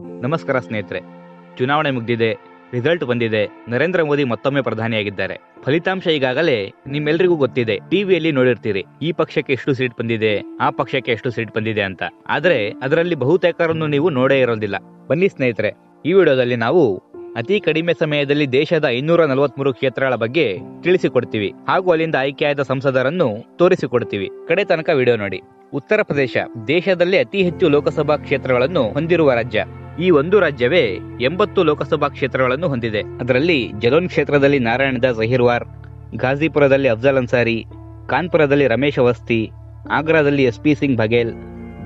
ನಮಸ್ಕಾರ ಸ್ನೇಹಿತರೆ. ಚುನಾವಣೆ ಮುಗ್ದಿದೆ ರಿಸಲ್ಟ್ ಬಂದಿದೆ. ನರೇಂದ್ರ ಮೋದಿ ಮತ್ತೊಮ್ಮೆ ಪ್ರಧಾನಿಯಾಗಿದ್ದಾರೆ. ಫಲಿತಾಂಶ ಈಗಾಗಲೇ ನಿಮ್ಮೆಲ್ರಿಗೂ ಗೊತ್ತಿದೆ. ಟಿವಿಯಲ್ಲಿ ನೋಡಿರ್ತೀರಿ, ಈ ಪಕ್ಷಕ್ಕೆ ಎಷ್ಟು ಸೀಟ್ ಬಂದಿದೆ, ಆ ಪಕ್ಷಕ್ಕೆ ಎಷ್ಟು ಸೀಟ್ ಬಂದಿದೆ ಅಂತ. ಆದ್ರೆ ಅದರಲ್ಲಿ ಬಹುತೇಕರನ್ನು ನೀವು ನೋಡೇ ಇರೋದಿಲ್ಲ. ಬನ್ನಿ ಸ್ನೇಹಿತರೆ, ಈ ವಿಡಿಯೋದಲ್ಲಿ ನಾವು ಅತಿ ಕಡಿಮೆ ಸಮಯದಲ್ಲಿ ದೇಶದ ಐನೂರ ನಲವತ್ಮೂರು ಕ್ಷೇತ್ರಗಳ ಬಗ್ಗೆ ತಿಳಿಸಿಕೊಡ್ತೀವಿ. ಹಾಗೂ ಅಲ್ಲಿಂದ ಆಯ್ಕೆಯಾದ ಸಂಸದರನ್ನು ತೋರಿಸಿಕೊಡ್ತೀವಿ. ಕಡೆ ತನಕ ವಿಡಿಯೋ ನೋಡಿ. ಉತ್ತರ ಪ್ರದೇಶ, ದೇಶದಲ್ಲೇ ಅತಿ ಹೆಚ್ಚು ಲೋಕಸಭಾ ಕ್ಷೇತ್ರಗಳನ್ನು ಹೊಂದಿರುವ ರಾಜ್ಯ. ಈ ಒಂದು ರಾಜ್ಯವೇ ಎಂಬತ್ತು ಲೋಕಸಭಾ ಕ್ಷೇತ್ರಗಳನ್ನು ಹೊಂದಿದೆ. ಅದರಲ್ಲಿ ಜಲೋನ್ ಕ್ಷೇತ್ರದಲ್ಲಿ ನಾರಾಯಣ ದಾಸ್ ಅಹಿರ್ವಾರ್ ಗಾಜಿಪುರದಲ್ಲಿ ಅಫ್ಜಲ್ ಅನ್ಸಾರಿ, ಕಾನ್ಪುರದಲ್ಲಿ ರಮೇಶ್ ಅವಸ್ತಿ ಆಗ್ರಾದಲ್ಲಿ ಎಸ್ ಪಿ ಸಿಂಗ್ ಬಘೇಲ್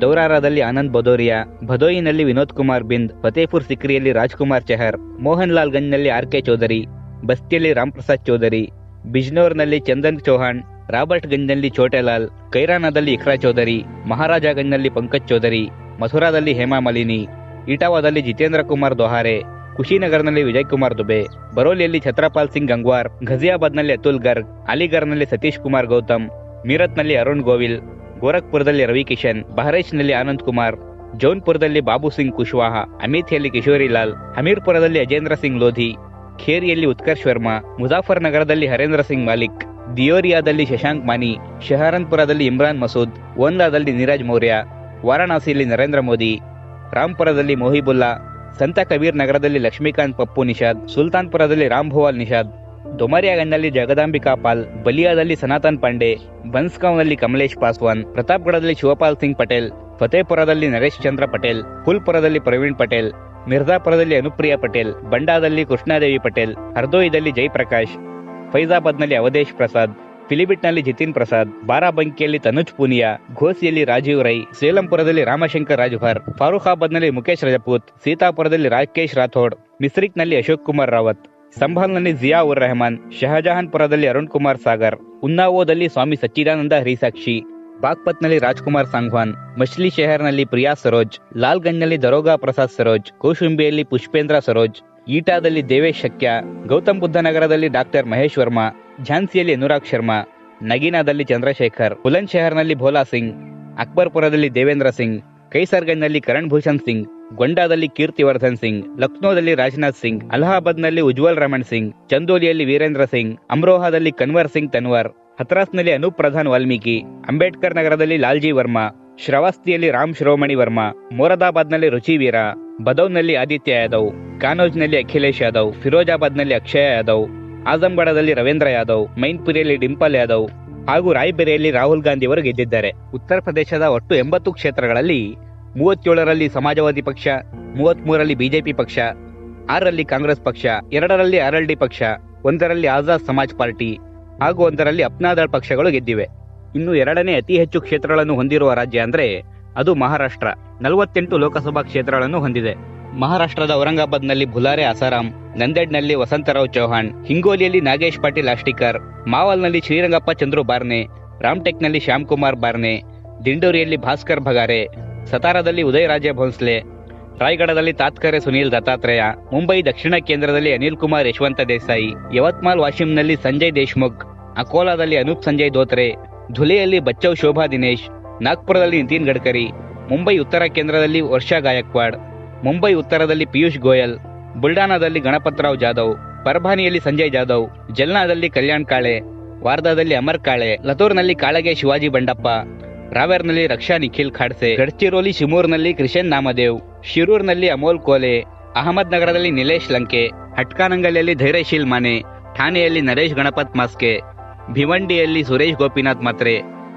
ದೌರಾರಾದಲ್ಲಿ ಆನಂದ್ ಬದೋರಿಯಾ ಭದೋಯಿನಲ್ಲಿ ವಿನೋದ್ ಕುಮಾರ್ ಬಿಂದ್, ಫತೇಪುರ್ ಸಿಕ್ರಿಯಲ್ಲಿ ರಾಜ್ಕುಮಾರ್ ಚಹರ್ ಮೋಹನ್ ಲಾಲ್ ಗಂಜ್ನಲ್ಲಿ ಆರ್ ಕೆ ಚೌಧರಿ, ಬಸ್ತಿಯಲ್ಲಿ ರಾಮ್ ಪ್ರಸಾದ್ ಚೌಧರಿ, ಬಿಜ್ನೋರ್ನಲ್ಲಿ ಚಂದನ್ ಚೌಹಾಣ್ ರಾಬರ್ಟ್ ಗಂಜ್ನಲ್ಲಿ ಚೋಟೆಲಾಲ್, ಕೈರಾನಾದಲ್ಲಿ ಇಖ್ರಾ ಚೌಧರಿ ಮಹಾರಾಜಗಂಜ್ನಲ್ಲಿ ಪಂಕಜ್ ಚೌಧರಿ, ಮಥುರಾದಲ್ಲಿ ಹೇಮಾ ಮಲಿನಿ, ಇಟಾವಾದಲ್ಲಿ ಜಿತೇಂದ್ರ ಕುಮಾರ್ ದೊಹಾರೆ, ಕುಶಿನಗರ್ನಲ್ಲಿ ವಿಜಯ್ ಕುಮಾರ್ ದುಬೆ, ಬರೋಲಿಯಲ್ಲಿ ಛತ್ರಪಾಲ್ ಸಿಂಗ್ ಗಂಗ್ವಾರ್, ಘಜಿಯಾಬಾದ್ನಲ್ಲಿ ಅತುಲ್ ಗರ್ಗ್, ಅಲಿಗರ್ನಲ್ಲಿ ಸತೀಶ್ ಕುಮಾರ್ ಗೌತಮ್, ಮೀರತ್ನಲ್ಲಿ ಅರುಣ್ ಗೋವಿಲ್, ಗೋರಖ್ಪುರದಲ್ಲಿ ರವಿ ಕಿಶನ್ ಬಹರೈಚ್ನಲ್ಲಿ ಆನಂದ್ ಕುಮಾರ್, ಜೌನ್ಪುರದಲ್ಲಿ ಬಾಬು ಸಿಂಗ್ ಕುಶ್ವಾಹ, ಅಮೇಥಿಯಲ್ಲಿ ಕಿಶೋರಿ ಲಾಲ್, ಹಮೀರ್ಪುರದಲ್ಲಿ ಅಜೇಂದ್ರ ಸಿಂಗ್ ಲೋಧಿ, ಖೇರಿಯಲ್ಲಿ ಉತ್ಕರ್ಷ್ ವರ್ಮಾ ಮುಜಾಫರ್ ನಗರದಲ್ಲಿ ಹರೇಂದ್ರ ಸಿಂಗ್ ಮಾಲಿಕ್. ದಿಯೋರಿಯಾದಲ್ಲಿ ಶಶಾಂಕ್ ಮಾನಿ ಶಹರನ್ಪುರದಲ್ಲಿ ಇಮ್ರಾನ್ ಮಸೂದ್ ಓಂದಾದಲ್ಲಿ ನೀರಜ್ ಮೌರ್ಯ, ವಾರಾಣಸಿಯಲ್ಲಿ ನರೇಂದ್ರ ಮೋದಿ ರಾಂಪುರದಲ್ಲಿ ಮೊಹಿಬುಲ್ಲಾ, ಸಂತ ಕಬೀರ್ ನಗರದಲ್ಲಿ ಲಕ್ಷ್ಮೀಕಾಂತ್ ಪಪ್ಪು ನಿಷಾದ್, ಸುಲ್ತಾನ್ಪುರದಲ್ಲಿ ರಾಮ್ ಭೋವಾಲ್ ನಿಷಾದ್ ದೊಮರಿಯಾಗಂಜ್ನಲ್ಲಿ ಜಗದಾಂಬಿಕಾ ಪಾಲ್, ಬಲಿಯಾದಲ್ಲಿ ಸನಾತನ್ ಪಾಂಡೆ, ಬನ್ಸ್ಗಾಂವ್ನಲ್ಲಿ ಕಮಲೇಶ್ ಪಾಸ್ವಾನ್, ಪ್ರತಾಪ್ಗಢದಲ್ಲಿ ಶಿವಪಾಲ್ ಸಿಂಗ್ ಪಟೇಲ್, ಫತೇಪುರದಲ್ಲಿ ನರೇಶ್ ಚಂದ್ರ ಪಟೇಲ್ ಫುಲ್ಪುರದಲ್ಲಿ ಪ್ರವೀಣ್ ಪಟೇಲ್, ಮಿರ್ಜಾಪುರದಲ್ಲಿ ಅನುಪ್ರಿಯಾ ಪಟೇಲ್, ಬಂಡಾದಲ್ಲಿ ಕೃಷ್ಣಾದೇವಿ ಪಟೇಲ್, ಹರ್ದೋಯಿದಲ್ಲಿ ಜಯಪ್ರಕಾಶ್ ಫೈಜಾಬಾದ್ನಲ್ಲಿ ಅವಧೇಶ್ ಪ್ರಸಾದ್ ಫಿಲಿಬಿಟ್ನಲ್ಲಿ ಜಿತಿನ್ ಪ್ರಸಾದ್, ಬಾರಾಬಂಕಿಯಲ್ಲಿ ತನುಜ್ ಪೂನಿಯಾ, ಘೋಸಿಯಲ್ಲಿ ರಾಜೀವ್ ರೈ, ಸೇಲಂಪುರದಲ್ಲಿ ರಾಮಶಂಕರ್ ರಾಜ್ಭರ್, ಫಾರೂಖಾಬಾದ್ನಲ್ಲಿ ಮುಖೇಶ್ ರಜಪೂತ್, ಸೀತಾಪುರದಲ್ಲಿ ರಾಕೇಶ್ ರಾಥೋಡ್, ಮಿಸ್ರಿಕ್ನಲ್ಲಿ ಅಶೋಕ್ ಕುಮಾರ್ ರಾವತ್ ಸಂಭಾಲ್ನಲ್ಲಿ ಜಿಯಾ ಉರ್ ರೆಹಮಾನ್ ಶಹಜಹಾನ್ಪುರದಲ್ಲಿ ಅರುಣ್ ಕುಮಾರ್ ಸಾಗರ್, ಉನ್ನಾವೋದಲ್ಲಿ ಸ್ವಾಮಿ ಸಚ್ಚಿದಾನಂದ ಹರಿಸಾಕ್ಷಿ ಬಾಗ್ಪತ್ನಲ್ಲಿ ರಾಜ್ಕುಮಾರ್ ಸಾಂಗ್ವಾನ್ ಮಚ್ಲಿ ಶೆಹರ್ನಲ್ಲಿ ಪ್ರಿಯಾ ಸರೋಜ್, ಲಾಲ್ಗಂಜ್ನಲ್ಲಿ ದರೋಗಾ ಪ್ರಸಾದ್ ಸರೋಜ್, ಕೌಶುಂಬಿಯಲ್ಲಿ ಪುಷ್ಪೇಂದ್ರ ಸರೋಜ್, ಈಟಾದಲ್ಲಿ ದೇವೇಶ್ ಶಕ್ಯ, ಗೌತಮ್ ಬುದ್ಧ ನಗರದಲ್ಲಿ ಡಾಕ್ಟರ್ ಮಹೇಶ್ ವರ್ಮಾ, ಝಾನ್ಸಿಯಲ್ಲಿ ಅನುರಾಗ್ ಶರ್ಮಾ, ನಗೀನಾದಲ್ಲಿ ಚಂದ್ರಶೇಖರ್, ಬುಲಂದ್ ಶಹರ್ನಲ್ಲಿ ಭೋಲಾ ಸಿಂಗ್, ಅಕ್ಬರ್ಪುರದಲ್ಲಿ ದೇವೇಂದ್ರ ಸಿಂಗ್, ಕೈಸರ್ಗಂಜ್ನಲ್ಲಿ ಕರಣ್ ಭೂಷಣ್ ಸಿಂಗ್, ಗೊಂಡಾದಲ್ಲಿ ಕೀರ್ತಿವರ್ಧನ್ ಸಿಂಗ್, ಲಕ್ನೋದಲ್ಲಿ ರಾಜನಾಥ್ ಸಿಂಗ್, ಅಲಹಾಬಾದ್ನಲ್ಲಿ ಉಜ್ವಲ್ ರಮಣ್ ಸಿಂಗ್, ಚಂದೋಲಿಯಲ್ಲಿ ವೀರೇಂದ್ರ ಸಿಂಗ್, ಅಮ್ರೋಹಾದಲ್ಲಿ ಕನ್ವರ್ ಸಿಂಗ್ ತನ್ವರ್ ಹತ್ರಾಸ್ನಲ್ಲಿ ಅನೂಪ್ ಪ್ರಧಾನ್ ವಾಲ್ಮೀಕಿ, ಅಂಬೇಡ್ಕರ್ ನಗರದಲ್ಲಿ ಲಾಲ್ಜಿ ವರ್ಮಾ, ಶ್ರವಸ್ತಿಯಲ್ಲಿ ರಾಮ್ ಶಿರೋಮಣಿ ವರ್ಮಾ, ಮೊರದಾಬಾದ್ನಲ್ಲಿ ರುಚಿವೀರ ಬದೌನ್ನಲ್ಲಿ ಆದಿತ್ಯ ಯಾದವ್, ಕಾನೋಜ್ನಲ್ಲಿ ಅಖಿಲೇಶ್ ಯಾದವ್, ಫಿರೋಜಾಬಾದ್ನಲ್ಲಿ ಅಕ್ಷಯ ಯಾದವ್ ಆಜಂಗಢದಲ್ಲಿ ರವೀಂದ್ರ ಯಾದವ್, ಮೈನ್ಪುರಿಯಲ್ಲಿ ಡಿಂಪಲ್ ಯಾದವ್ ಹಾಗೂ ರಾಯ್ಬೆರೆಯಲ್ಲಿ ರಾಹುಲ್ ಗಾಂಧಿ ಅವರು ಗೆದ್ದಿದ್ದಾರೆ. ಉತ್ತರ ಪ್ರದೇಶದ ಒಟ್ಟು ಎಂಬತ್ತು ಕ್ಷೇತ್ರಗಳಲ್ಲಿ ಮೂವತ್ತೇಳರಲ್ಲಿ ಸಮಾಜವಾದಿ ಪಕ್ಷ, ಮೂವತ್ಮೂರರಲ್ಲಿ ಬಿಜೆಪಿ ಪಕ್ಷ, ಆರರಲ್ಲಿ ಕಾಂಗ್ರೆಸ್ ಪಕ್ಷ, ಎರಡರಲ್ಲಿ ಆರ್ಎಲ್ಡಿ ಪಕ್ಷ, ಒಂದರಲ್ಲಿ ಆಜಾದ್ ಸಮಾಜ್ ಪಾರ್ಟಿ ಹಾಗೂ ಒಂದರಲ್ಲಿ ಅಪ್ನಾದಳ್ ಪಕ್ಷಗಳು ಗೆದ್ದಿವೆ. ಇನ್ನು ಎರಡನೇ ಅತಿ ಹೆಚ್ಚು ಕ್ಷೇತ್ರಗಳನ್ನು ಹೊಂದಿರುವ ರಾಜ್ಯ ಅಂದ್ರೆ ಅದು ಮಹಾರಾಷ್ಟ್ರ. ನಲವತ್ತೆಂಟು ಲೋಕಸಭಾ ಕ್ಷೇತ್ರಗಳನ್ನು ಹೊಂದಿದೆ. ಮಹಾರಾಷ್ಟ್ರದ ಔರಂಗಾಬಾದ್ನಲ್ಲಿ ಭುಲಾರೆ ಅಸಾರಾಂ, ನಂದೇಡ್ನಲ್ಲಿ ವಸಂತರಾವ್ ಚೌಹಾಣ್, ಹಿಂಗೋಲಿಯಲ್ಲಿ ನಾಗೇಶ್ ಪಾಟೀಲ್ ಆಷ್ಟಿಕರ್ ಮಾವಲ್ನಲ್ಲಿ ಶ್ರೀರಂಗಪ್ಪ ಚಂದ್ರು ಬಾರ್ನೆ, ರಾಮ್ಟೆಕ್ನಲ್ಲಿ ಶ್ಯಾಮ್ ಕುಮಾರ್ ಬಾರ್ನೆ, ದಿಂಡೂರಿಯಲ್ಲಿ ಭಾಸ್ಕರ್ ಭಗಾರೆ ಸತಾರಾದಲ್ಲಿ ಉದಯರಾಜೆ ರಾಜೇ ಭೋನ್ಸ್ಲೆ ರಾಯ್ಗಢದಲ್ಲಿ ತಾತ್ಕರೆ ಸುನೀಲ್ ದತ್ತಾತ್ರೇಯ, ಮುಂಬೈ ದಕ್ಷಿಣ ಕೇಂದ್ರದಲ್ಲಿ ಅನಿಲ್ ಕುಮಾರ್ ಯಶವಂತ ದೇಸಾಯಿ, ಯವತ್ಮಾಲ್ ವಾಶಿಂನಲ್ಲಿ ಸಂಜಯ್ ದೇಶ್ಮುಖ್, ಅಕೋಲಾದಲ್ಲಿ ಅನೂಪ್ ಸಂಜಯ್ ಧೋತ್ರೆ ಧುಲೆಯಲ್ಲಿ ಬಚ್ಚವ್ ಶೋಭಾ ದಿನೇಶ್, ನಾಗ್ಪುರದಲ್ಲಿ ನಿತಿನ್ ಗಡ್ಕರಿ, ಮುಂಬೈ ಉತ್ತರ ಕೇಂದ್ರದಲ್ಲಿ ವರ್ಷಾ ಗಾಯಕ್ವಾಡ್, ಮುಂಬೈ ಉತ್ತರದಲ್ಲಿ ಪಿಯೂಷ್ ಗೋಯಲ್, ಬುಲ್ಡಾನಾದಲ್ಲಿ ಗಣಪತರಾವ್ ಜಾಧವ್, ಪರ್ಭಾನಿಯಲ್ಲಿ ಸಂಜಯ್ ಜಾಧವ್, ಜಲ್ನಾದಲ್ಲಿ ಕಲ್ಯಾಣ್ ಕಾಳೆ ವಾರ್ಧಾದಲ್ಲಿ ಅಮರ್ ಕಾಳೆ, ಲತೂರ್ನಲ್ಲಿ ಕಾಳಗೆ ಶಿವಾಜಿ ಬಂಡಪ್ಪ, ರಾವೇರ್ನಲ್ಲಿ ರಕ್ಷಾ ನಿಖಿಲ್ ಖಾಡ್ಸೆ, ಗಡ್ಚಿರೋಲಿ ಶಿಮೂರ್ನಲ್ಲಿ ಕ್ರಿಶನ್ ನಾಮದೇವ್. ಶಿರೂರ್ನಲ್ಲಿ ಅಮೋಲ್ ಕೋಲೆ, ಅಹಮದ್ ನಗರದಲ್ಲಿ ನಿಲೇಶ್ ಲಂಕೆ, ಹಟ್ಕಾನಂಗಲಿಯಲ್ಲಿ ಧೈರ್ಯಶೀಲ್ ಮಾನೆ, ಠಾಣೆಯಲ್ಲಿ ನರೇಶ್ ಗಣಪತ್ ಮಾಸ್ಕೆ, ಭಿವಂಡಿಯಲ್ಲಿ ಸುರೇಶ್ ಗೋಪಿನಾಥ್ ಮಾತ್ರೆ,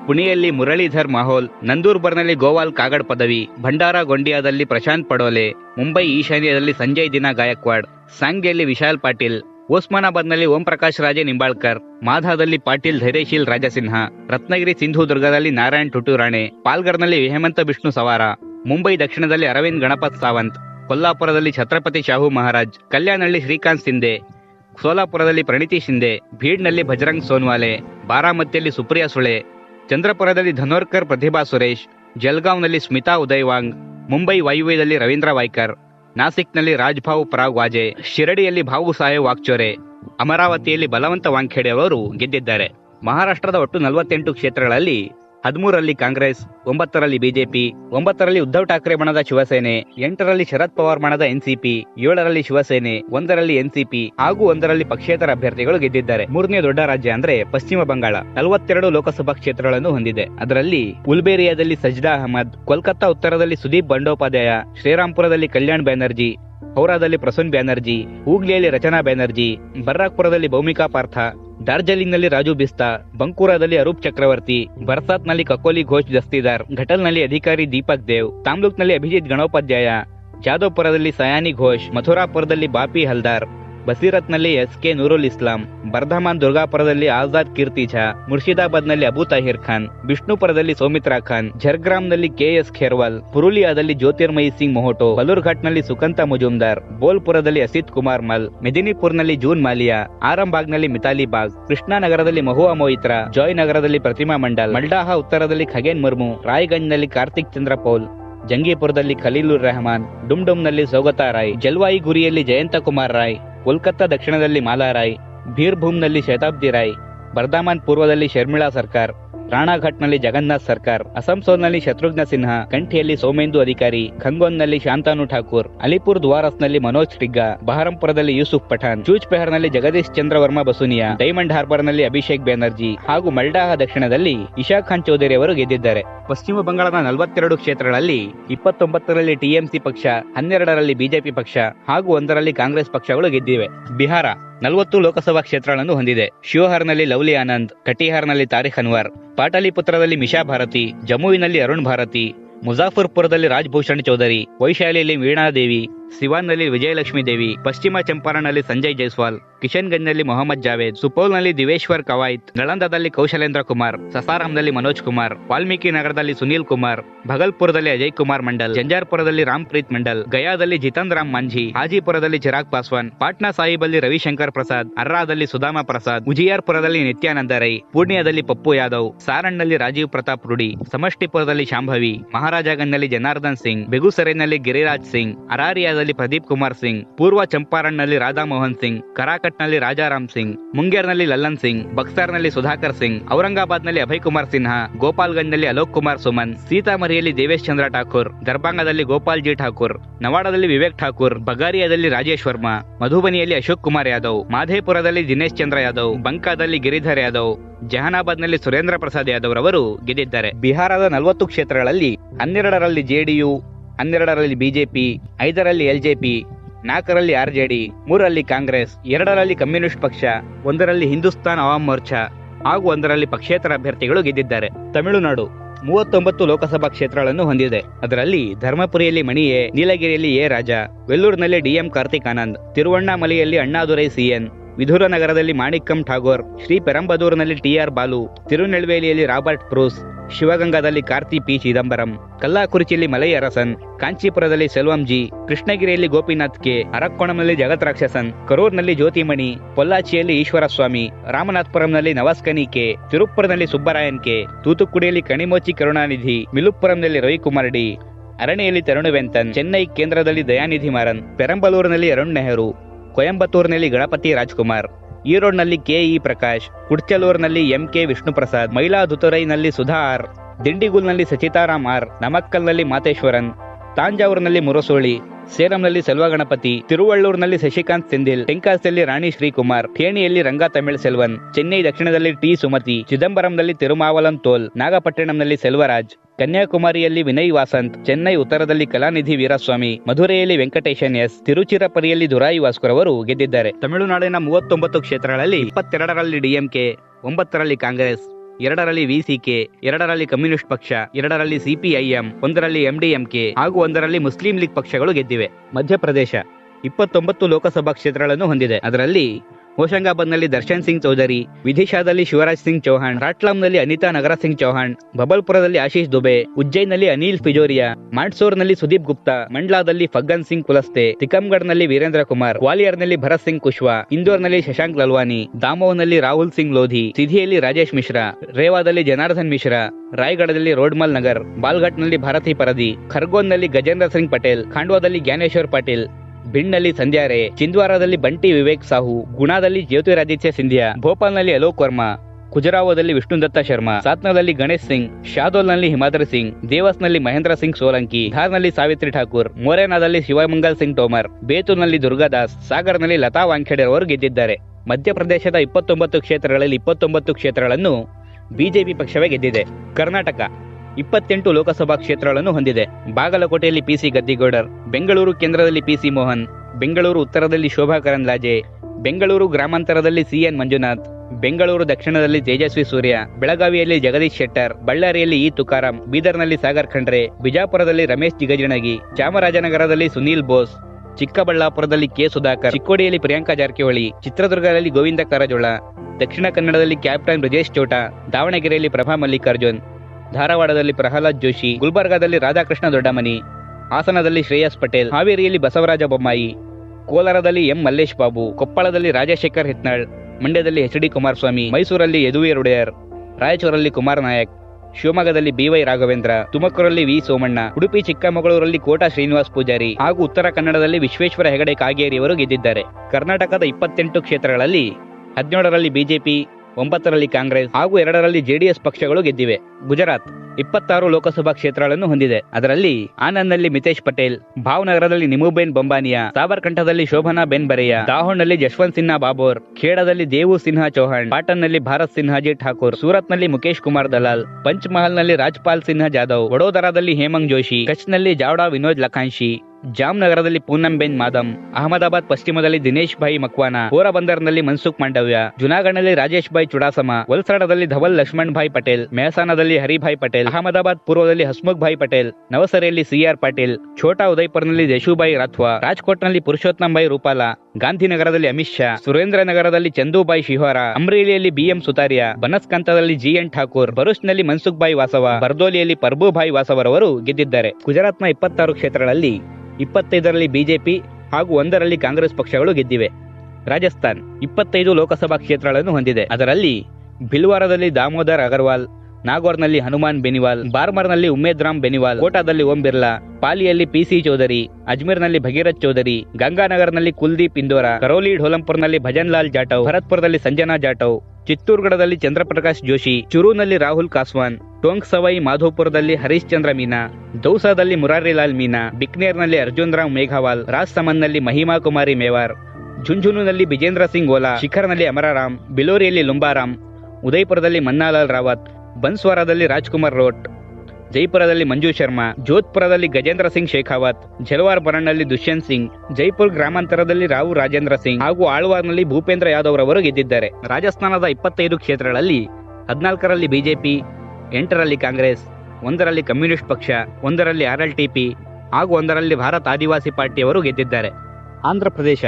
ಪುಣೆಯಲ್ಲಿ ಮುರಳೀಧರ್ ಮಾಹೋಲ್, ನಂದೂರ್ಬರ್ನಲ್ಲಿ ಗೋವಾಲ್ ಕಾಗಡ್ ಪದವಿ, ಭಂಡಾರ ಗೊಂಡಿಯಾದಲ್ಲಿ ಪ್ರಶಾಂತ್ ಪಡೋಲೆ, ಮುಂಬೈ ಈಶಾನ್ಯದಲ್ಲಿ ಸಂಜಯ್ ದಿನ ಗಾಯಕ್ವಾಡ್ ಸಾಂಗ್ಲಿಯಲ್ಲಿ ವಿಶಾಲ್ ಪಾಟೀಲ್, ಓಸ್ಮಾನಾಬಾದ್ನಲ್ಲಿ ಓಂ ಪ್ರಕಾಶ್ ರಾಜೆ ನಿಂಬಾಳ್ಕರ್, ಮಾಧಾದಲ್ಲಿ ಪಾಟೀಲ್ ಧೈರ್ಯಶೀಲ್ ರಾಜಸಿಂಹ ರತ್ನಗಿರಿ ಸಿಂಧುದುರ್ಗದಲ್ಲಿ ನಾರಾಯಣ್ ಟುಟುರಾಣೆ, ಪಾಲ್ಗರ್ನಲ್ಲಿ ಹೇಮಂತ ವಿಷ್ಣು ಸವಾರ. ಮುಂಬೈ ದಕ್ಷಿಣದಲ್ಲಿ ಅರವಿಂದ್ ಗಣಪತ್ ಸಾವಂತ್, ಕೊಲ್ಲಾಪುರದಲ್ಲಿ ಛತ್ರಪತಿ ಶಾಹು ಮಹಾರಾಜ್, ಕಲ್ಯಾಣಹಳ್ಳಿ ಶ್ರೀಕಾಂತ್ ಸಿಂಧೆ, ಸೋಲಾಪುರದಲ್ಲಿ ಪ್ರಣಿತಿ ಶಿಂದೆ ಭೀಡ್ನಲ್ಲಿ ಭಜರಂಗ್ ಸೋನ್ವಾಲೆ, ಬಾರಾಮತಿಯಲ್ಲಿ ಸುಪ್ರಿಯಾ ಸುಳೆ, ಚಂದ್ರಪುರದಲ್ಲಿ ಧನೋರ್ಕರ್ ಪ್ರತಿಭಾ ಸುರೇಶ್, ಜಲ್ಗಾಂವ್ನಲ್ಲಿ ಸ್ಮಿತಾ ಉದಯವಾಂಗ್ ಮುಂಬೈ ವಾಯುವ್ಯದಲ್ಲಿ ರವೀಂದ್ರ ವಾಯ್ಕರ್, ನಾಸಿಕ್ನಲ್ಲಿ ರಾಜ್ಭಾವು ಪರಾಗ್ ವಾಜೆ, ಶಿರಡಿಯಲ್ಲಿ ಭಾವು ಸಾಹೇಬ್ ವಾಕ್ಚೋರೆ, ಅಮರಾವತಿಯಲ್ಲಿ ಬಲವಂತ ವಾಂಖೇಡೆ ಅವರು ಗೆದ್ದಿದ್ದಾರೆ. ಮಹಾರಾಷ್ಟ್ರದ ಒಟ್ಟು ನಲವತ್ತೆಂಟು ಕ್ಷೇತ್ರಗಳಲ್ಲಿ ಹದಿಮೂರರಲ್ಲಿ ಕಾಂಗ್ರೆಸ್, ಒಂಬತ್ತರಲ್ಲಿ ಬಿಜೆಪಿ, ಒಂಬತ್ತರಲ್ಲಿ ಉದ್ಧವ್ ಠಾಕ್ರೆ ಬಣದ ಶಿವಸೇನೆ, ಎಂಟರಲ್ಲಿ ಶರದ್ ಪವಾರ್ ಬಣದ ಎನ್ಸಿಪಿ, ಏಳರಲ್ಲಿ ಶಿವಸೇನೆ, ಒಂದರಲ್ಲಿ ಎನ್ಸಿಪಿ ಹಾಗೂ ಒಂದರಲ್ಲಿ ಪಕ್ಷೇತರ ಅಭ್ಯರ್ಥಿಗಳು ಗೆದ್ದಿದ್ದಾರೆ. ಮೂರನೇ ದೊಡ್ಡ ರಾಜ್ಯ ಅಂದ್ರೆ ಪಶ್ಚಿಮ ಬಂಗಾಳ. ನಲವತ್ತೆರಡು ಲೋಕಸಭಾ ಕ್ಷೇತ್ರಗಳನ್ನು ಹೊಂದಿದೆ. ಅದರಲ್ಲಿ ಉಲ್ಬೇರಿಯಾದಲ್ಲಿ ಸಜ್ದಾ ಅಹಮದ್, ಕೋಲ್ಕತ್ತಾ ಉತ್ತರದಲ್ಲಿ ಸುದೀಪ್ ಬಂಡೋಪಾಧ್ಯಾಯ ಶ್ರೀರಾಮ್ಪುರದಲ್ಲಿ ಕಲ್ಯಾಣ್ ಬ್ಯಾನರ್ಜಿ, ಹೌರಾದಲ್ಲಿ ಪ್ರಸೂನ್ ಬ್ಯಾನರ್ಜಿ, ಹೂಗ್ಲಿಯಲ್ಲಿ ರಚನಾ ಬ್ಯಾನರ್ಜಿ, ಬರ್ರಾಕ್ಪುರದಲ್ಲಿ ಭೌಮಿಕಾ ಪಾರ್ಥ ಡಾರ್ಜಿಲಿಂಗ್ನಲ್ಲಿ ರಾಜು ಬಿಸ್ತಾ, ಬಂಕೂರಾದಲ್ಲಿ ಅರೂಪ್ ಚಕ್ರವರ್ತಿ, ಬರ್ಸಾತ್ನಲ್ಲಿ ಕಕೋಲಿ ಘೋಷ್ ದಸ್ತಿದಾರ್ ಘಟಲ್ನಲ್ಲಿ ಅಧಿಕಾರಿ ದೀಪಕ್ ದೇವ್, ತಾಮ್ಲುಕ್ನಲ್ಲಿ ಅಭಿಜಿತ್ ಗಣೋಪಾಧ್ಯಾಯ, ಜಾದವ್ಪುರದಲ್ಲಿ ಸಯಾನಿ ಘೋಷ್, ಮಥುರಾಪುರದಲ್ಲಿ ಬಾಪಿ ಹಲ್ದಾರ್. ಬಸೀರತ್ನಲ್ಲಿ ಎಸ್ ಕೆ ನೂರುಲ್ ಇಸ್ಲಾಂ, ಬರ್ಧಮಾನ್ ದುರ್ಗಾಪುರದಲ್ಲಿ ಆಜಾದ್ ಕೀರ್ತಿ ಝಾ, ಮುರ್ಷಿದಾಬಾದ್ನಲ್ಲಿ ಅಬು ತಾಹಿರ್ ಖಾನ್ ಬಿಷ್ಣುಪುರದಲ್ಲಿ ಸೌಮಿತ್ರಾ ಖಾನ್, ಝರ್ಗ್ರಾಮ್ನಲ್ಲಿ ಕೆಎಸ್ ಖೇರ್ವಾಲ್, ಪುರುಲಿಯಾದಲ್ಲಿ ಜ್ಯೋತಿರ್ಮಯಿ ಸಿಂಗ್ ಮೊಹಟೋ, ಬಲೂರ್ಘಾಟ್ನಲ್ಲಿ ಸುಕಂತ ಮುಜುಮ್ದಾರ್, ಬೋಲ್ಪುರದಲ್ಲಿ ಅಸಿತ್ ಕುಮಾರ್ ಮಲ್, ಮೆದಿನಿಪುರ್ನಲ್ಲಿ ಜೂನ್ ಮಾಲಿಯಾ ಆರಂಬಾಗ್ನಲ್ಲಿ ಮಿತಾಲಿ ಬಾಗ್, ಕೃಷ್ಣಾನಗರದಲ್ಲಿ ಮಹುವಾ ಮೊಯಿತ್ರಾ ಜಾಯ್ ನಗರದಲ್ಲಿ ಪ್ರತಿಮಾ ಮಂಡಲ್, ಮಲ್ಡಾಹ ಉತ್ತರದಲ್ಲಿ ಖಗೇನ್ ಮುರ್ಮು, ರಾಯ್ಗಂಜ್ನಲ್ಲಿ ಕಾರ್ತಿಕ್ ಚಂದ್ರ ಪೌಲ್, ಜಂಗೀಪುರದಲ್ಲಿ ಖಲೀಲುರ್ ರೆಹಮಾನ್, ಡುಮ್ಡುಮ್ನಲ್ಲಿ ಸೌಗತಾ ರಾಯ್ ಜಲ್ವಾಯಿ ಗುರಿಯಲ್ಲಿ ಜಯಂತ ಕುಮಾರ್ ರಾಯ್ ಕೋಲ್ಕತ್ತಾ ದಕ್ಷಿಣದಲ್ಲಿ ಮಾಲಾರಾಯ್, ಬೀರ್ಭೂಮ್ನಲ್ಲಿ ಶತಾಬ್ದಿ ರಾಯ್ ಬರ್ದಾಮನ್ ಪೂರ್ವದಲ್ಲಿ ಶರ್ಮಿಳಾ ಸರ್ಕಾರ್, ರಾಣಾಘಾಟ್ನಲ್ಲಿ ಜಗನ್ನಾಥ್ ಸರ್ಕಾರ್ ಅಸಂಸೋಲ್ನಲ್ಲಿ ಶತ್ರುಘ್ನ ಸಿನ್ಹಾ ಕಂಠಿಯಲ್ಲಿ ಸೋಮೇಂದು ಅಧಿಕಾರಿ ಖಂಗೋನ್ನಲ್ಲಿ ಶಾಂತಾನು ಠಾಕೂರ್, ಅಲಿಪುರ್ ದ್ವಾರಸ್ನಲ್ಲಿ ಮನೋಜ್ ಟಿಗ್ಗಾ, ಬಹರಂಪುರದಲ್ಲಿ ಯೂಸುಫ್ ಪಠಾನ್ ಚೂಚ್ ಪೆಹರ್ನಲ್ಲಿ ಜಗದೀಶ್ ಚಂದ್ರ ವರ್ಮಾ ಬಸುನಿಯಾ, ಡೈಮಂಡ್ ಹಾರ್ಬರ್ನಲ್ಲಿ ಅಭಿಷೇಕ್ ಬ್ಯಾನರ್ಜಿ ಹಾಗೂ ಮಲ್ಡಾಹ ದಕ್ಷಿಣದಲ್ಲಿ ಇಶಾ ಖಾನ್ ಚೌಧರಿ ಅವರು ಗೆದ್ದಿದ್ದಾರೆ. ಪಶ್ಚಿಮ ಬಂಗಾಳದ ನಲವತ್ತೆರಡು ಕ್ಷೇತ್ರಗಳಲ್ಲಿ ಇಪ್ಪತ್ತೊಂಬತ್ತರಲ್ಲಿ ಟಿಎಂಸಿ ಪಕ್ಷ, ಹನ್ನೆರಡರಲ್ಲಿ ಬಿಜೆಪಿ ಪಕ್ಷ ಹಾಗೂ ಒಂದರಲ್ಲಿ ಕಾಂಗ್ರೆಸ್ ಪಕ್ಷಗಳು ಗೆದ್ದಿವೆ. ಬಿಹಾರ ನಲವತ್ತು ಲೋಕಸಭಾ ಕ್ಷೇತ್ರಗಳನ್ನು ಹೊಂದಿದೆ. ಶಿವಹರ್ನಲ್ಲಿ ಲವ್ಲಿ ಆನಂದ್, ಕಟಿಹಾರ್ನಲ್ಲಿ ತಾರಿಖ್ ಅನ್ವರ್, ಪಾಟಲಿಪುತ್ರದಲ್ಲಿ ಮಿಶಾ ಭಾರತಿ, ಜಮ್ಮುವಿನಲ್ಲಿ ಅರುಣ್ ಭಾರತಿ, ಮುಜಾಫರ್ಪುರದಲ್ಲಿ ರಾಜ್ಭೂಷಣ್ ಚೌಧರಿ, ವೈಶಾಲಿಯಲ್ಲಿ ವೀಣಾದೇವಿ ಸಿವಾನ್ನಲ್ಲಿ ವಿಜಯಲಕ್ಷ್ಮಿ ದೇವಿ, ಪಶ್ಚಿಮ ಚಂಪಾರಣ್ನಲ್ಲಿ ಸಂಜಯ್ ಜೈಸ್ವಾಲ್, ಕಿಶನ್ಗಂಜ್ನಲ್ಲಿ ಮೊಹಮ್ಮದ್ ಜಾವೇದ್, ಸುಪೌಲ್ನಲ್ಲಿ ದಿವೇಶ್ವರ್ ಕವಾಯತ್, ನಳಂದದಲ್ಲಿ ಕೌಶಲೇಂದ್ರ ಕುಮಾರ್ ಸಸಾರಾಂನಲ್ಲಿ ಮನೋಜ್ ಕುಮಾರ್, ವಾಲ್ಮೀಕಿ ನಗರದಲ್ಲಿ ಸುನೀಲ್ ಕುಮಾರ್, ಭಗಲ್ಪುರದಲ್ಲಿ ಅಜಯ್ ಕುಮಾರ್ ಮಂಡಲ್, ಜಂಜಾರ್ಪುರದಲ್ಲಿ ರಾಮ್ ಪ್ರೀತ್ ಮಂಡಲ್, ಗಯಾದಲ್ಲಿ ಜಿತನ್ ರಾಮ್ ಮಾಂಝಿ ಹಾಜಿಪುರದಲ್ಲಿ ಚಿರಾಗ್ ಪಾಸ್ವಾನ್, ಪಾಟ್ನಾ ಸಾಹಿಬಲ್ಲಿ ರವಿಶಂಕರ್ ಪ್ರಸಾದ್, ಅರ್ರಾದಲ್ಲಿ ಸುಧಾಮ ಪ್ರಸಾದ್, ಉಜಿಯಾರ್ಪುರದಲ್ಲಿ ನಿತ್ಯಾನಂದ ರೈ, ಪೂರ್ಣಿಯಾದಲ್ಲಿ ಪಪ್ಪು ಯಾದವ್ ಸಾರಣ್ನಲ್ಲಿ ರಾಜೀವ್ ಪ್ರತಾಪ್ ರೂಡಿ, ಸಮಷ್ಟಿಪುರದಲ್ಲಿ ಶಾಂಭವಿ ಮಹಾರಾಜಗಂಜ್ನಲ್ಲಿ ಜನಾರ್ದನ್ ಸಿಂಗ್, ಬೆಗುಸರೈನಲ್ಲಿ ಗಿರಿರಾಜ್ ಸಿಂಗ್ ಅರಾರಿಯಾದಲ್ಲಿ ಪ್ರದೀಪ್ ಕುಮಾರ್ ಸಿಂಗ್, ಪೂರ್ವ ಚಂಪಾರಣ್ನಲ್ಲಿ ರಾಧಾ ಮೋಹನ್ ಸಿಂಗ್, ಕರಾಕಟ್ನಲ್ಲಿ ರಾಜಾರಾಮ್ ಸಿಂಗ್, ಮುಂಗೇರ್ನಲ್ಲಿ ಲಲ್ಲನ್ ಸಿಂಗ್, ಬಕ್ಸಾರ್ನಲ್ಲಿ ಸುಧಾಕರ್ ಸಿಂಗ್, ಔರಂಗಾಬಾದ್ನಲ್ಲಿ ಅಭಯ್ ಕುಮಾರ್ ಸಿನ್ಹಾ, ಗೋಪಾಲ್ಗಂಜ್ನಲ್ಲಿ ಅಲೋಕ್ ಕುಮಾರ್ ಸುಮನ್, ಸೀತಾಮರಿಯಲ್ಲಿ ದೇವೇಶ್ ಚಂದ್ರ ಠಾಕೂರ್, ದರ್ಭಾಂಗದಲ್ಲಿ ಗೋಪಾಲ್ ಜಿ ಠಾಕೂರ್, ನವಾಡದಲ್ಲಿ ವಿವೇಕ್ ಠಾಕೂರ್, ಬಗಾರಿಯಾದಲ್ಲಿ ರಾಜೇಶ್ ವರ್ಮಾ, ಮಧುಬನಿಯಲ್ಲಿ ಅಶೋಕ್ ಕುಮಾರ್ ಯಾದವ್, ಮಾಧೇಪುರದಲ್ಲಿ ದಿನೇಶ್ ಚಂದ್ರ ಯಾದವ್, ಬಂಕಾದಲ್ಲಿ ಗಿರಿಧರ್ ಯಾದವ್, ಜಹಾನಾಬಾದ್ನಲ್ಲಿ ಸುರೇಂದ್ರ ಪ್ರಸಾದ್ ಯಾದವ್ ರವರು ಗೆದ್ದಿದ್ದಾರೆ. ಬಿಹಾರದ ನಲವತ್ತು ಕ್ಷೇತ್ರಗಳಲ್ಲಿ ಹನ್ನೆರಡರಲ್ಲಿ ಜೆಡಿಯು ಹನ್ನೆರಡರಲ್ಲಿ ಬಿಜೆಪಿ, ಐದರಲ್ಲಿ ಎಲ್ಜೆಪಿ, ನಾಲ್ಕರಲ್ಲಿ ಆರ್ಜೆಡಿ, ಮೂರರಲ್ಲಿ ಕಾಂಗ್ರೆಸ್, ಎರಡರಲ್ಲಿ ಕಮ್ಯುನಿಸ್ಟ್ ಪಕ್ಷ, ಒಂದರಲ್ಲಿ ಹಿಂದೂಸ್ತಾನ್ ಅವಾಮ್ ಮೋರ್ಚಾ ಹಾಗೂ ಒಂದರಲ್ಲಿ ಪಕ್ಷೇತರ ಅಭ್ಯರ್ಥಿಗಳು ಗೆದ್ದಿದ್ದಾರೆ. ತಮಿಳುನಾಡು ಮೂವತ್ತೊಂಬತ್ತು ಲೋಕಸಭಾ ಕ್ಷೇತ್ರಗಳನ್ನು ಹೊಂದಿದೆ. ಅದರಲ್ಲಿ ಧರ್ಮಪುರಿಯಲ್ಲಿ ಮಣಿಯೇ, ನೀಲಗಿರಿಯಲ್ಲಿ ಎ ರಾಜ, ವೆಲ್ಲೂರಿನಲ್ಲಿ ಡಿಎಂ ಕಾರ್ತಿಕ್ ಆನಂದ್, ತಿರುವಣ್ಣಾಮಲೆಯಲ್ಲಿ ಅಣ್ಣಾದುರೈ ಸಿಎನ್, ವಿಧುರ ನಗರದಲ್ಲಿ ಮಾಣಿಕಂ ಠಾಗೋರ್, ಶ್ರೀ ಪೆರಂಬದೂರಿನಲ್ಲಿ ಟಿಆರ್ ಬಾಲು, ತಿರುನೆಲ್ವೇಲಿಯಲ್ಲಿ ರಾಬರ್ಟ್ ಬ್ರೂಸ್ ಶಿವಗಂಗಾದಲ್ಲಿ ಕಾರ್ತಿ ಪಿ ಚಿದಂಬರಂ, ಕಲ್ಲಾಕುರಿಚಿಯಲ್ಲಿ ಮಲೈ ಅರಸನ್ ಕಾಂಚೀಪುರದಲ್ಲಿ ಸೆಲ್ವಂಜಿ, ಕೃಷ್ಣಗಿರಿಯಲ್ಲಿ ಗೋಪಿನಾಥ್ ಕೆ, ಅರಕ್ಕೋಣಂನಲ್ಲಿ ಜಗತ್ ರಾಕ್ಷಸನ್ ಕರೂರ್ನಲ್ಲಿ ಜ್ಯೋತಿಮಣಿ, ಪೊಲ್ಲಾಚಿಯಲ್ಲಿ ಈಶ್ವರಸ್ವಾಮಿ, ರಾಮನಾಥ್ಪುರಂನಲ್ಲಿ ನವಸ್ಕನಿ ಕೆ, ತಿರುಪ್ಪುರದಲ್ಲಿ ಸುಬ್ಬರಾಯನ್ ಕೆ, ತೂತುಕುಡಿಯಲ್ಲಿ ಕಣಿಮೋಚಿ ಕರುಣಾನಿಧಿ ಮಿಲುಪುರಂನಲ್ಲಿ ರವಿಕುಮಾರ್ ಡಿ ಅರಣ್ಯಲ್ಲಿ ತರುಣವೆಂತನ್, ಚೆನ್ನೈ ಕೇಂದ್ರದಲ್ಲಿ ದಯಾನಿಧಿ ಮಾರನ್, ಪೆರಂಬಲೂರಿನಲ್ಲಿ ಅರುಣ್ ನೆಹರು, ಕೊಯಂಬತ್ತೂರಿನಲ್ಲಿ ಗಣಪತಿ ರಾಜ್ಕುಮಾರ್. ಈರೋಡ್ನಲ್ಲಿ ಕೆಇ ಪ್ರಕಾಶ್, ಕುಡ್ಚಲೂರಿನಲ್ಲಿ ಎಂಕೆ ವಿಷ್ಣುಪ್ರಸಾದ್, ಮೈಲಾದುತುರೈನಲ್ಲಿ ಸುಧಾ ಆರ್, ದಿಂಡಿಗುಲ್ನಲ್ಲಿ ಸಚಿತಾರಾಮ್ ಆರ್, ನಮಕ್ಕಲ್ನಲ್ಲಿ ಮಾತೇಶ್ವರನ್, ತಾಂಜಾವೂರಿನಲ್ಲಿ ಮುರಸೋಳಿ ಸೇರಂನಲ್ಲಿ ಸೆಲ್ವ ಗಣಪತಿ, ತಿರುವಳ್ಳೂರಿನಲ್ಲಿ ಶಶಿಕಾಂತ್ ಸೆಂದಿಲ್, ಟೆಂಕಾಸ್ನಲ್ಲಿ ರಾಣಿ ಶ್ರೀಕುಮಾರ್, ಥೇಣಿಯಲ್ಲಿ ರಂಗ ತಮಿಳ್ ಸೆಲ್ವನ್, ಚೆನ್ನೈ ದಕ್ಷಿಣದಲ್ಲಿ ಟಿ ಸುಮತಿ, ಚಿದಂಬರಂನಲ್ಲಿ ತಿರುಮಾವಲಂ ತೋಲ್, ನಾಗಪಟ್ಟಣಂನಲ್ಲಿ ಸೆಲ್ವರಾಜ್, ಕನ್ಯಾಕುಮಾರಿಯಲ್ಲಿ ವಿನಯ್ ವಾಸಂತ್, ಚೆನ್ನೈ ಉತ್ತರದಲ್ಲಿ ಕಲಾನಿಧಿ ವೀರಸ್ವಾಮಿ, ಮಧುರೆಯಲ್ಲಿ ವೆಂಕಟೇಶನ್ ಎಸ್ ತಿರುಚಿರಪರಿಯಲ್ಲಿ ದುರಾಯಿ ವಾಸ್ಕರ್ ಅವರು ಗೆದ್ದಿದ್ದಾರೆ. ತಮಿಳುನಾಡಿನ ಮೂವತ್ತೊಂಬತ್ತು ಕ್ಷೇತ್ರಗಳಲ್ಲಿ ಇಪ್ಪತ್ತೆರಡರಲ್ಲಿ ಡಿಎಂಕೆ ಒಂಬತ್ತರಲ್ಲಿ ಕಾಂಗ್ರೆಸ್. ಎರಡರಲ್ಲಿ ವಿಸಿಕೆ, ಎರಡರಲ್ಲಿ ಕಮ್ಯುನಿಸ್ಟ್ ಪಕ್ಷ, ಎರಡರಲ್ಲಿ ಸಿಪಿಐಎಂ, ಒಂದರಲ್ಲಿ ಎಂಡಿಎಂಕೆ ಹಾಗೂ ಒಂದರಲ್ಲಿ ಮುಸ್ಲಿಂ ಲೀಗ್ ಪಕ್ಷಗಳು ಗೆದ್ದಿವೆ. ಮಧ್ಯಪ್ರದೇಶ, ಇಪ್ಪತ್ತೊಂಬತ್ತು ಲೋಕಸಭಾ ಕ್ಷೇತ್ರಗಳನ್ನು ಹೊಂದಿದೆ. ಅದರಲ್ಲಿ ಹೋಶಂಗಾಬಾದ್ನಲ್ಲಿ ದರ್ಶನ್ ಸಿಂಗ್ ಚೌಧರಿ ವಿಧಿಶಾದಲ್ಲಿ ಶಿವರಾಜ್ ಸಿಂಗ್ ಚೌಹಾಣ್ ರಾಟ್ಲಾಂನಲ್ಲಿ ಅನಿತಾ ನಗರ ಸಿಂಗ್ ಚೌಹಾಣ್, ಬಬಲ್ಪುರದಲ್ಲಿ ಆಶೀಶ್ ದುಬೆ ಉಜ್ಜೈನ್ನಲ್ಲಿ ಅನಿಲ್ ಫಿಜೋರಿಯಾ ಮಾಂಡ್ಸೋರ್ನಲ್ಲಿ ಸುದೀಪ್ ಗುಪ್ತಾ, ಮಂಡ್ಲಾದಲ್ಲಿ ಫಗ್ಗನ್ ಸಿಂಗ್ ಕುಲಸ್ತೆ ತಿಕಮ್ಗಢ್ನಲ್ಲಿ ವೀರೇಂದ್ರ ಕುಮಾರ್, ಗ್ವಾಲಿಯರ್ನಲ್ಲಿ ಭರತ್ ಸಿಂಗ್ ಕುಶ್ವಾ, ಇಂದೋರ್ನಲ್ಲಿ ಶಶಾಂಕ್ ಲಲ್ವಾನಿ, ದಾಮೋಹ್ನಲ್ಲಿ ರಾಹುಲ್ ಸಿಂಗ್ ಲೋಧಿ ಸಿಧಿಯಲ್ಲಿ ರಾಜೇಶ್ ಮಿಶ್ರಾ, ರೇವಾದಲ್ಲಿ ಜನಾರ್ದನ್ ಮಿಶ್ರಾ ರಾಯ್ಗಢದಲ್ಲಿ ರೋಡ್ಮಲ್ ನಗರ್, ಬಾಲ್ಘಟ್ನಲ್ಲಿ ಭಾರತಿ ಪರದಿ, ಖರ್ಗೋನ್ನಲ್ಲಿ ಗಜೇಂದ್ರ ಸಿಂಗ್ ಪಟೇಲ್, ಖಾಂಡ್ವಾದಲ್ಲಿ ಜ್ಞಾನೇಶ್ವರ್ ಪಾಟೀಲ್ ಭಿಂಡ್ನಲ್ಲಿ ಸಂಧ್ಯಾರೆ ಚಿಂದ್ವಾರದಲ್ಲಿ ಬಂಟಿ ವಿವೇಕ್ ಸಾಹು, ಗುಣಾದಲ್ಲಿ ಜ್ಯೋತಿರಾದಿತ್ಯ ಸಿಂಧಿಯಾ, ಭೋಪಾಲ್ನಲ್ಲಿ ಅಲೋಕ್ ವರ್ಮಾ, ಖುಜರಾವೋದಲ್ಲಿ ವಿಷ್ಣುದತ್ತ ಶರ್ಮಾ, ಸಾತ್ನದಲ್ಲಿ ಗಣೇಶ್ ಸಿಂಗ್, ಶಾದೋಲ್ನಲ್ಲಿ ಹಿಮಾದ್ರ ಸಿಂಗ್, ದೇವಸ್ನಲ್ಲಿ ಮಹೇಂದ್ರ ಸಿಂಗ್ ಸೋಲಂಕಿ, ಧಾರ್ನಲ್ಲಿ ಸಾವಿತ್ರಿ ಠಾಕೂರ್, ಮೊರೇನಾದಲ್ಲಿ ಶಿವಮಂಗಲ್ ಸಿಂಗ್ ತೋಮರ್, ಬೇತೂರ್ನಲ್ಲಿ ದುರ್ಗಾದಾಸ್ ಸಾಗರ್ನಲ್ಲಿ ಲತಾ ವಾಂಖೇಡೆ ಅವರು ಗೆದ್ದಿದ್ದಾರೆ. ಮಧ್ಯಪ್ರದೇಶದ ಇಪ್ಪತ್ತೊಂಬತ್ತು ಕ್ಷೇತ್ರಗಳಲ್ಲಿ ಇಪ್ಪತ್ತೊಂಬತ್ತು ಕ್ಷೇತ್ರಗಳನ್ನು ಬಿಜೆಪಿ ಪಕ್ಷವೇ ಗೆದ್ದಿದೆ. ಕರ್ನಾಟಕ ಇಪ್ಪತ್ತೆಂಟು ಲೋಕಸಭಾ ಕ್ಷೇತ್ರಗಳನ್ನು ಹೊಂದಿದೆ. ಬಾಗಲಕೋಟೆಯಲ್ಲಿ ಪಿಸಿ ಗದ್ದಿಗೌಡರ್, ಬೆಂಗಳೂರು ಕೇಂದ್ರದಲ್ಲಿ ಪಿಸಿ ಮೋಹನ್, ಬೆಂಗಳೂರು ಉತ್ತರದಲ್ಲಿ ಶೋಭಾ ಕರಂದ್ಲಾಜೆ, ಬೆಂಗಳೂರು ಗ್ರಾಮಾಂತರದಲ್ಲಿ ಸಿಎನ್ ಮಂಜುನಾಥ್, ಬೆಂಗಳೂರು ದಕ್ಷಿಣದಲ್ಲಿ ತೇಜಸ್ವಿ ಸೂರ್ಯ, ಬೆಳಗಾವಿಯಲ್ಲಿ ಜಗದೀಶ್ ಶೆಟ್ಟರ್, ಬಳ್ಳಾರಿಯಲ್ಲಿ ಇ ತುಕಾರಾಂ, ಬೀದರ್ನಲ್ಲಿ ಸಾಗರ್ ಖಂಡ್ರೆ, ಬಿಜಾಪುರದಲ್ಲಿ ರಮೇಶ್ ಜಿಗಜಿಣಗಿ ಚಾಮರಾಜನಗರದಲ್ಲಿ ಸುನೀಲ್ ಬೋಸ್, ಚಿಕ್ಕಬಳ್ಳಾಪುರದಲ್ಲಿ ಕೆ ಸುಧಾಕರ್, ಚಿಕ್ಕೋಡಿಯಲ್ಲಿ ಪ್ರಿಯಾಂಕಾ ಜಾರಕಿಹೊಳಿ, ಚಿತ್ರದುರ್ಗದಲ್ಲಿ ಗೋವಿಂದ ಕಾರಜೋಳ, ದಕ್ಷಿಣ ಕನ್ನಡದಲ್ಲಿ ಕ್ಯಾಪ್ಟನ್ ಬ್ರಿಜೇಶ್ ಚೋಟಾ, ದಾವಣಗೆರೆಯಲ್ಲಿ ಪ್ರಭಾ ಮಲ್ಲಿಕಾರ್ಜುನ್ ಧಾರವಾಡದಲ್ಲಿ ಪ್ರಹ್ಲಾದ್ ಜೋಶಿ, ಗುಲ್ಬರ್ಗಾದಲ್ಲಿ ರಾಧಾಕೃಷ್ಣ ದೊಡ್ಡಮನಿ, ಹಾಸನದಲ್ಲಿ ಶ್ರೇಯಸ್ ಪಟೇಲ್, ಹಾವೇರಿಯಲ್ಲಿ ಬಸವರಾಜ ಬೊಮ್ಮಾಯಿ, ಕೋಲಾರದಲ್ಲಿ ಎಂ ಮಲ್ಲೇಶ್ ಬಾಬು, ಕೊಪ್ಪಳದಲ್ಲಿ ರಾಜಶೇಖರ್ ಹೆತ್ನಾಳ್, ಮಂಡ್ಯದಲ್ಲಿ ಎಚ್ ಡಿ ಕುಮಾರಸ್ವಾಮಿ, ಮೈಸೂರಲ್ಲಿ ಯದುವೀರ್ ಒಡೆಯರ್ ರಾಯಚೂರಲ್ಲಿ ಕುಮಾರ್ ನಾಯಕ್, ಶಿವಮೊಗ್ಗದಲ್ಲಿ ಬಿವೈ ರಾಘವೇಂದ್ರ, ತುಮಕೂರಲ್ಲಿ ವಿ ಸೋಮಣ್ಣ, ಉಡುಪಿ ಚಿಕ್ಕಮಗಳೂರಲ್ಲಿ ಕೋಟಾ ಶ್ರೀನಿವಾಸ್ ಪೂಜಾರಿ ಹಾಗೂ ಉತ್ತರ ಕನ್ನಡದಲ್ಲಿ ವಿಶ್ವೇಶ್ವರ ಹೆಗಡೆ ಕಾಗೇರಿಯವರು ಗೆದ್ದಿದ್ದಾರೆ. ಕರ್ನಾಟಕದ ಇಪ್ಪತ್ತೆಂಟು ಕ್ಷೇತ್ರಗಳಲ್ಲಿ ಹದಿನೇಳರಲ್ಲಿ ಬಿಜೆಪಿ ಒಂಬತ್ತರಲ್ಲಿ ಕಾಂಗ್ರೆಸ್ ಹಾಗೂ ಎರಡರಲ್ಲಿ ಜೆಡಿಎಸ್ ಪಕ್ಷಗಳು ಗೆದ್ದಿವೆ. ಗುಜರಾತ್ ಇಪ್ಪತ್ತಾರು ಲೋಕಸಭಾ ಕ್ಷೇತ್ರಗಳನ್ನು ಹೊಂದಿದೆ. ಅದರಲ್ಲಿ ಆನಂದ್ನಲ್ಲಿ ಮಿತೇಶ್ ಪಟೇಲ್, ಭಾವನಗರದಲ್ಲಿ ನಿಮುಬೇನ್ ಬೊಂಬಾನಿಯಾ, ಸಾಬರ್ಕಂಠದಲ್ಲಿ ಶೋಭನಾ ಬೆನ್ ಬರೆಯ ದಾಹೋಣ್ನಲ್ಲಿ ಜಶ್ವಂತ್ ಸಿನ್ಹಾ ಬಾಬೋರ್, ಖೇಡದಲ್ಲಿ ದೇವು ಸಿನ್ಹಾ ಚೌಹಾಣ್ ಪಾಟನ್ನಲ್ಲಿ ಭಾರತ್ ಸಿನ್ಹಾಜಿ ಠಾಕೂರ್, ಸೂರತ್ನಲ್ಲಿ ಮುಖೇಶ್ ಕುಮಾರ್ ದಲಾಲ್, ಪಂಚ್ಮಹಲ್ನಲ್ಲಿ ರಾಜ್ಪಾಲ್ ಸಿನ್ಹಾ ಜಾಧವ್, ವಡೋದರಾದಲ್ಲಿ ಹೇಮಂಗ್ ಜೋಶಿ ಕಚ್ನಲ್ಲಿ ಜಾವ್ಡಾ ವಿನೋದ್ ಲಖಾನ್ಶಿ ಜಾಮ್ನಗರದಲ್ಲಿ ಪೂನಂ ಬೆನ್ ಮಾದಂ, ಅಹಮದಾಬಾದ್ ಪಶ್ಚಿಮದಲ್ಲಿ ದಿನೇಶ್ ಭಾಯಿ ಮಕ್ವಾನ ಪೋರಬಂದರ್ನಲ್ಲಿ ಮನ್ಸುಖ್ ಮಾಂಡವ್ಯ, ಜುನಾಗಢ್ನಲ್ಲಿ ರಾಜೇಶ್ ಭಾಯ್ ಚುಡಾಸಮ, ವಲ್ಸಾಡದಲ್ಲಿ ಧವಲ್ ಲಕ್ಷ್ಮಣ್ ಭಾಯ್ ಪಟೇಲ್, ಮೆಹಸಾನದಲ್ಲಿ ಹರಿಭಾಯ್ ಪಟೇಲ್, ಅಹಮದಾಬಾದ್ ಪೂರ್ವದಲ್ಲಿ ಹಸ್ಮುಖ್ ಭಾಯ್ ಪಟೇಲ್, ನವಸರಿಯಲ್ಲಿ ಸಿಆರ್ ಪಾಟೀಲ್, ಛೋಟಾ ಉದಯ್ಪುರ್ನಲ್ಲಿ ಯಶುಭಾಯ್ ರಾಥ್ವಾ, ರಾಜ್ಕೋಟ್ನಲ್ಲಿ ಪುರುಷೋತ್ತಮ್ ಭಾಯ್ ರೂಪಾಲ, ಗಾಂಧಿನಗರದಲ್ಲಿ ಅಮಿತ್ ಶಾ ಸುರೇಂದ್ರನಗರದಲ್ಲಿ ಚಂದೂಬಾಯಿ ಶಿಹಾರ ಅಮ್ರೇಲಿಯಲ್ಲಿ ಬಿಎಂ ಸುತಾರಿಯಾ, ಬನಸ್ಕಂತದಲ್ಲಿ ಜಿಎನ್ ಠಾಕೂರ್ ಭರುಷ್ನಲ್ಲಿ ಮನ್ಸುಖ್ ಭಾಯ್ ವಾಸವ, ಬರ್ದೋಲಿಯಲ್ಲಿ ಪರ್ಬುಭಾಯಿ ವಾಸವರವರು ಗೆದ್ದಿದ್ದಾರೆ. ಗುಜರಾತ್ನ ಇಪ್ಪತ್ತಾರು ಕ್ಷೇತ್ರಗಳಲ್ಲಿ ಇಪ್ಪತ್ತೈದರಲ್ಲಿ ಬಿಜೆಪಿ ಹಾಗೂ ಒಂದರಲ್ಲಿ ಕಾಂಗ್ರೆಸ್ ಪಕ್ಷಗಳು ಗೆದ್ದಿವೆ. ರಾಜಸ್ಥಾನ್ ಇಪ್ಪತ್ತೈದು ಲೋಕಸಭಾ ಕ್ಷೇತ್ರಗಳನ್ನು ಹೊಂದಿದೆ. ಅದರಲ್ಲಿ ಭಿಲ್ವಾರದಲ್ಲಿ ದಾಮೋದರ್ ಅಗರ್ವಾಲ್, ನಾಗೋರ್ನಲ್ಲಿ ಹನುಮಾನ್ ಬೆನಿವಾಲ್, ಬಾರ್ಮರ್ನಲ್ಲಿ ಉಮೇದ್ ರಾಮ್ ಬೆನಿವಾಲ್, ಕೋಟಾದಲ್ಲಿ ಓಂ ಬಿರ್ಲಾ, ಪಾಲಿಯಲ್ಲಿ ಪಿಸಿ ಚೌಧರಿ, ಅಜ್ಮೀರ್ನಲ್ಲಿ ಭಗೀರಥ್ ಚೌಧರಿ, ಗಂಗಾನಗರ್ನಲ್ಲಿ ಕುಲ್ದೀಪ್ ಇಂದೋರ, ಕರೋಲಿ ಢೋಲಂಪುರ್ನಲ್ಲಿ ಭಜನ್ ಲಾಲ್ ಜಾಟವ್, ಭರತ್ಪುರದಲ್ಲಿ ಸಂಜನಾ ಜಾಟವ್ ಚಿತ್ತೂರ್ಗಢದಲ್ಲಿ ಚಂದ್ರಪ್ರಕಾಶ್ ಜೋಶಿ, ಚುರುನಲ್ಲಿ ರಾಹುಲ್ ಕಾಸ್ವಾನ್ ಟೋಂಕ್ ಸವಾಯಿ ಮಾಧೋಪುರದಲ್ಲಿ ಹರೀಶ್ ಚಂದ್ರ ಮೀನಾ, ದೌಸಾದಲ್ಲಿ ಮುರಾರಿಲಾಲ್ ಮೀನಾ, ಬಿಕ್ನೇರ್ನಲ್ಲಿ ಅರ್ಜುನ್ ರಾಮ್ ಮೇಘವಾಲ್, ರಾಜ್ಸಮನ್ನಲ್ಲಿ ಮಹಿಮಾ ಕುಮಾರಿ ಮೇವಾರ್, ಝುಂಝುನುನಲ್ಲಿ ಬಿಜೇಂದ್ರ ಸಿಂಗ್ ಓಲಾ, ಶಿಖರ್ನಲ್ಲಿ ಅಮರಾರಾಮ್, ಬಿಲೋರಿಯಲ್ಲಿ ಲುಂಬಾರಾಮ್, ಉದಯ್ಪುರದಲ್ಲಿ ಮನ್ನಾಲಾಲ್ ರಾವತ್, ಬನ್ಸ್ವಾರದಲ್ಲಿ ರಾಜ್ಕುಮಾರ್ ರೋಟ್. ಜೈಪುರದಲ್ಲಿ ಮಂಜು ಶರ್ಮಾ, ಜೋಧ್ಪುರದಲ್ಲಿ ಗಜೇಂದ್ರ ಸಿಂಗ್ ಶೇಖಾವತ್, ಜಲವಾರ್ ಬರಣ್ನಲ್ಲಿ ದುಷ್ಯಂತ್ ಸಿಂಗ್, ಜೈಪುರ್ ಗ್ರಾಮಾಂತರದಲ್ಲಿ ರಾವು ರಾಜೇಂದ್ರ ಸಿಂಗ್ ಹಾಗೂ ಆಳ್ವಾರ್ನಲ್ಲಿ ಭೂಪೇಂದ್ರ ಯಾದವ್ ರವರು ಗೆದ್ದಿದ್ದಾರೆ. ರಾಜಸ್ಥಾನದ ಇಪ್ಪತ್ತೈದು ಕ್ಷೇತ್ರಗಳಲ್ಲಿ ಹದಿನಾಲ್ಕರಲ್ಲಿ ಬಿಜೆಪಿ, ಎಂಟರಲ್ಲಿ ಕಾಂಗ್ರೆಸ್, ಒಂದರಲ್ಲಿ ಕಮ್ಯುನಿಸ್ಟ್ ಪಕ್ಷ, ಒಂದರಲ್ಲಿ ಆರ್ಎಲ್ಟಿಪಿ ಹಾಗೂ ಒಂದರಲ್ಲಿ ಭಾರತ್ ಆದಿವಾಸಿ ಪಾರ್ಟಿಯವರು ಗೆದ್ದಿದ್ದಾರೆ. ಆಂಧ್ರ ಪ್ರದೇಶ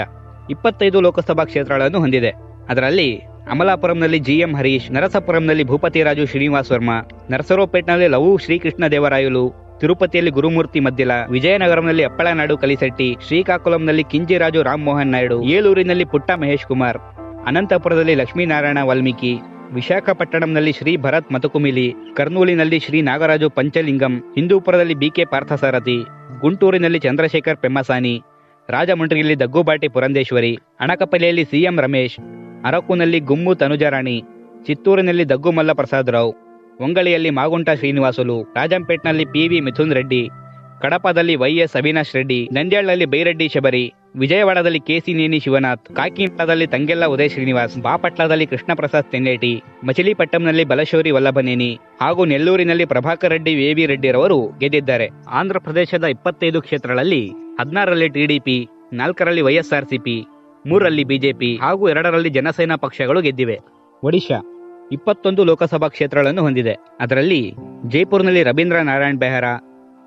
ಇಪ್ಪತ್ತೈದು ಲೋಕಸಭಾ ಕ್ಷೇತ್ರಗಳನ್ನು ಹೊಂದಿದೆ. ಅದರಲ್ಲಿ ಅಮಲಾಪುರಂನಲ್ಲಿ ಜಿಎಂ ಹರೀಶ್, ನರಸಾಪುರಂನಲ್ಲಿ ಭೂಪತಿರಾಜು ಶ್ರೀನಿವಾಸ್ ವರ್ಮ, ನರಸರೋಪೇಟ್ನಲ್ಲಿ ಲವು ಶ್ರೀಕೃಷ್ಣ ದೇವರಾಯಲು, ತಿರುಪತಿಯಲ್ಲಿ ಗುರುಮೂರ್ತಿ ಮದ್ದಿಲ ವಿಜಯನಗರಂನಲ್ಲಿ ಅಪ್ಪಳನಾಡು ಕಲಿಸೆಟ್ಟಿ ಶ್ರೀಕಾಕುಳಂನಲ್ಲಿ ಕಿಂಜಿರಾಜು ರಾಮಮೋಹನ್ ನಾಯ್ಡು, ಏಲೂರಿನಲ್ಲಿ ಪುಟ್ಟ ಮಹೇಶ್ ಕುಮಾರ್, ಅನಂತಪುರದಲ್ಲಿ ಲಕ್ಷ್ಮೀನಾರಾಯಣ ವಾಲ್ಮೀಕಿ, ವಿಶಾಖಪಟ್ಟಣಂನಲ್ಲಿ ಶ್ರೀ ಭರತ್ ಮತಕುಮಿಲಿ ಕರ್ನೂಲಿನಲ್ಲಿ ಶ್ರೀ ನಾಗರಾಜು ಪಂಚಲಿಂಗಂ, ಹಿಂದೂಪುರದಲ್ಲಿ ಬಿಕೆ ಪಾರ್ಥಸಾರಥಿ, ಗುಂಟೂರಿನಲ್ಲಿ ಚಂದ್ರಶೇಖರ್ ಪೆಮ್ಮಸಾನಿ, ರಾಜಮಂಡ್ರಿಯಲ್ಲಿ ದಗ್ಗುಬಾಟಿ ಪುರಂದೇಶ್ವರಿ ಅಣಕಪಲೆಯಲ್ಲಿ ಸಿಎಂ ರಮೇಶ್ ಅರಕುನಲ್ಲಿ ಗುಮ್ಮು ತನುಜರಾಣಿ, ಚಿತ್ತೂರಿನಲ್ಲಿ ದಗ್ಗುಮಲ್ಲ ಪ್ರಸಾದ್ ರಾವ್ ಒಂಗಳಿಯಲ್ಲಿ ಮಾಗುಂಟ ಶ್ರೀನಿವಾಸುಲು, ರಾಜಂಪೇಟ್ನಲ್ಲಿ ಪಿ ವಿ ಮಿಥುನ್ ರೆಡ್ಡಿ, ಕಡಪದಲ್ಲಿ ವೈಎಸ್ ಅವಿನಾಶ್ ರೆಡ್ಡಿ ನಂದ್ಯಾಳ್ನಲ್ಲಿ ಬೈರೆಡ್ಡಿ ಶಬರಿ, ವಿಜಯವಾಡದಲ್ಲಿ ಕೆಸಿ ನೇನಿ ಶಿವನಾಥ್ ಕಾಕಿಮಠದಲ್ಲಿ ತಂಗೆಲ್ಲ ಉದಯ್ ಶ್ರೀನಿವಾಸ್, ಬಾಪಟ್ಲದಲ್ಲಿ ಕೃಷ್ಣ ಪ್ರಸಾದ್ ತೆನ್ನೇಟಿ ಮಚಿಲಿಪಟ್ಟಂನಲ್ಲಿ ಬಲಶೌರಿ ವಲ್ಲಭನೇನಿ ಹಾಗೂ ನೆಲ್ಲೂರಿನಲ್ಲಿ ಪ್ರಭಾಕರ್ ರೆಡ್ಡಿ ವೇವಿ ರೆಡ್ಡಿರವರು ಗೆದ್ದಿದ್ದಾರೆ. ಆಂಧ್ರ ಪ್ರದೇಶದ ಇಪ್ಪತ್ತೈದು ಕ್ಷೇತ್ರಗಳಲ್ಲಿ ಹದಿನಾರರಲ್ಲಿ ಟಿಡಿಪಿ ನಾಲ್ಕರಲ್ಲಿ ವೈಎಸ್ಆರ್ಸಿಪಿ ಮೂರರಲ್ಲಿ ಬಿಜೆಪಿ ಹಾಗೂ ಎರಡರಲ್ಲಿ ಜನಸೇನಾ ಪಕ್ಷಗಳು ಗೆದ್ದಿವೆ. ಒಡಿಶಾ ಇಪ್ಪತ್ತೊಂದು ಲೋಕಸಭಾ ಕ್ಷೇತ್ರಗಳನ್ನು ಹೊಂದಿದೆ. ಅದರಲ್ಲಿ ಜೈಪುರ್ನಲ್ಲಿ ರವೀಂದ್ರ ನಾರಾಯಣ್ ಬೆಹರಾ,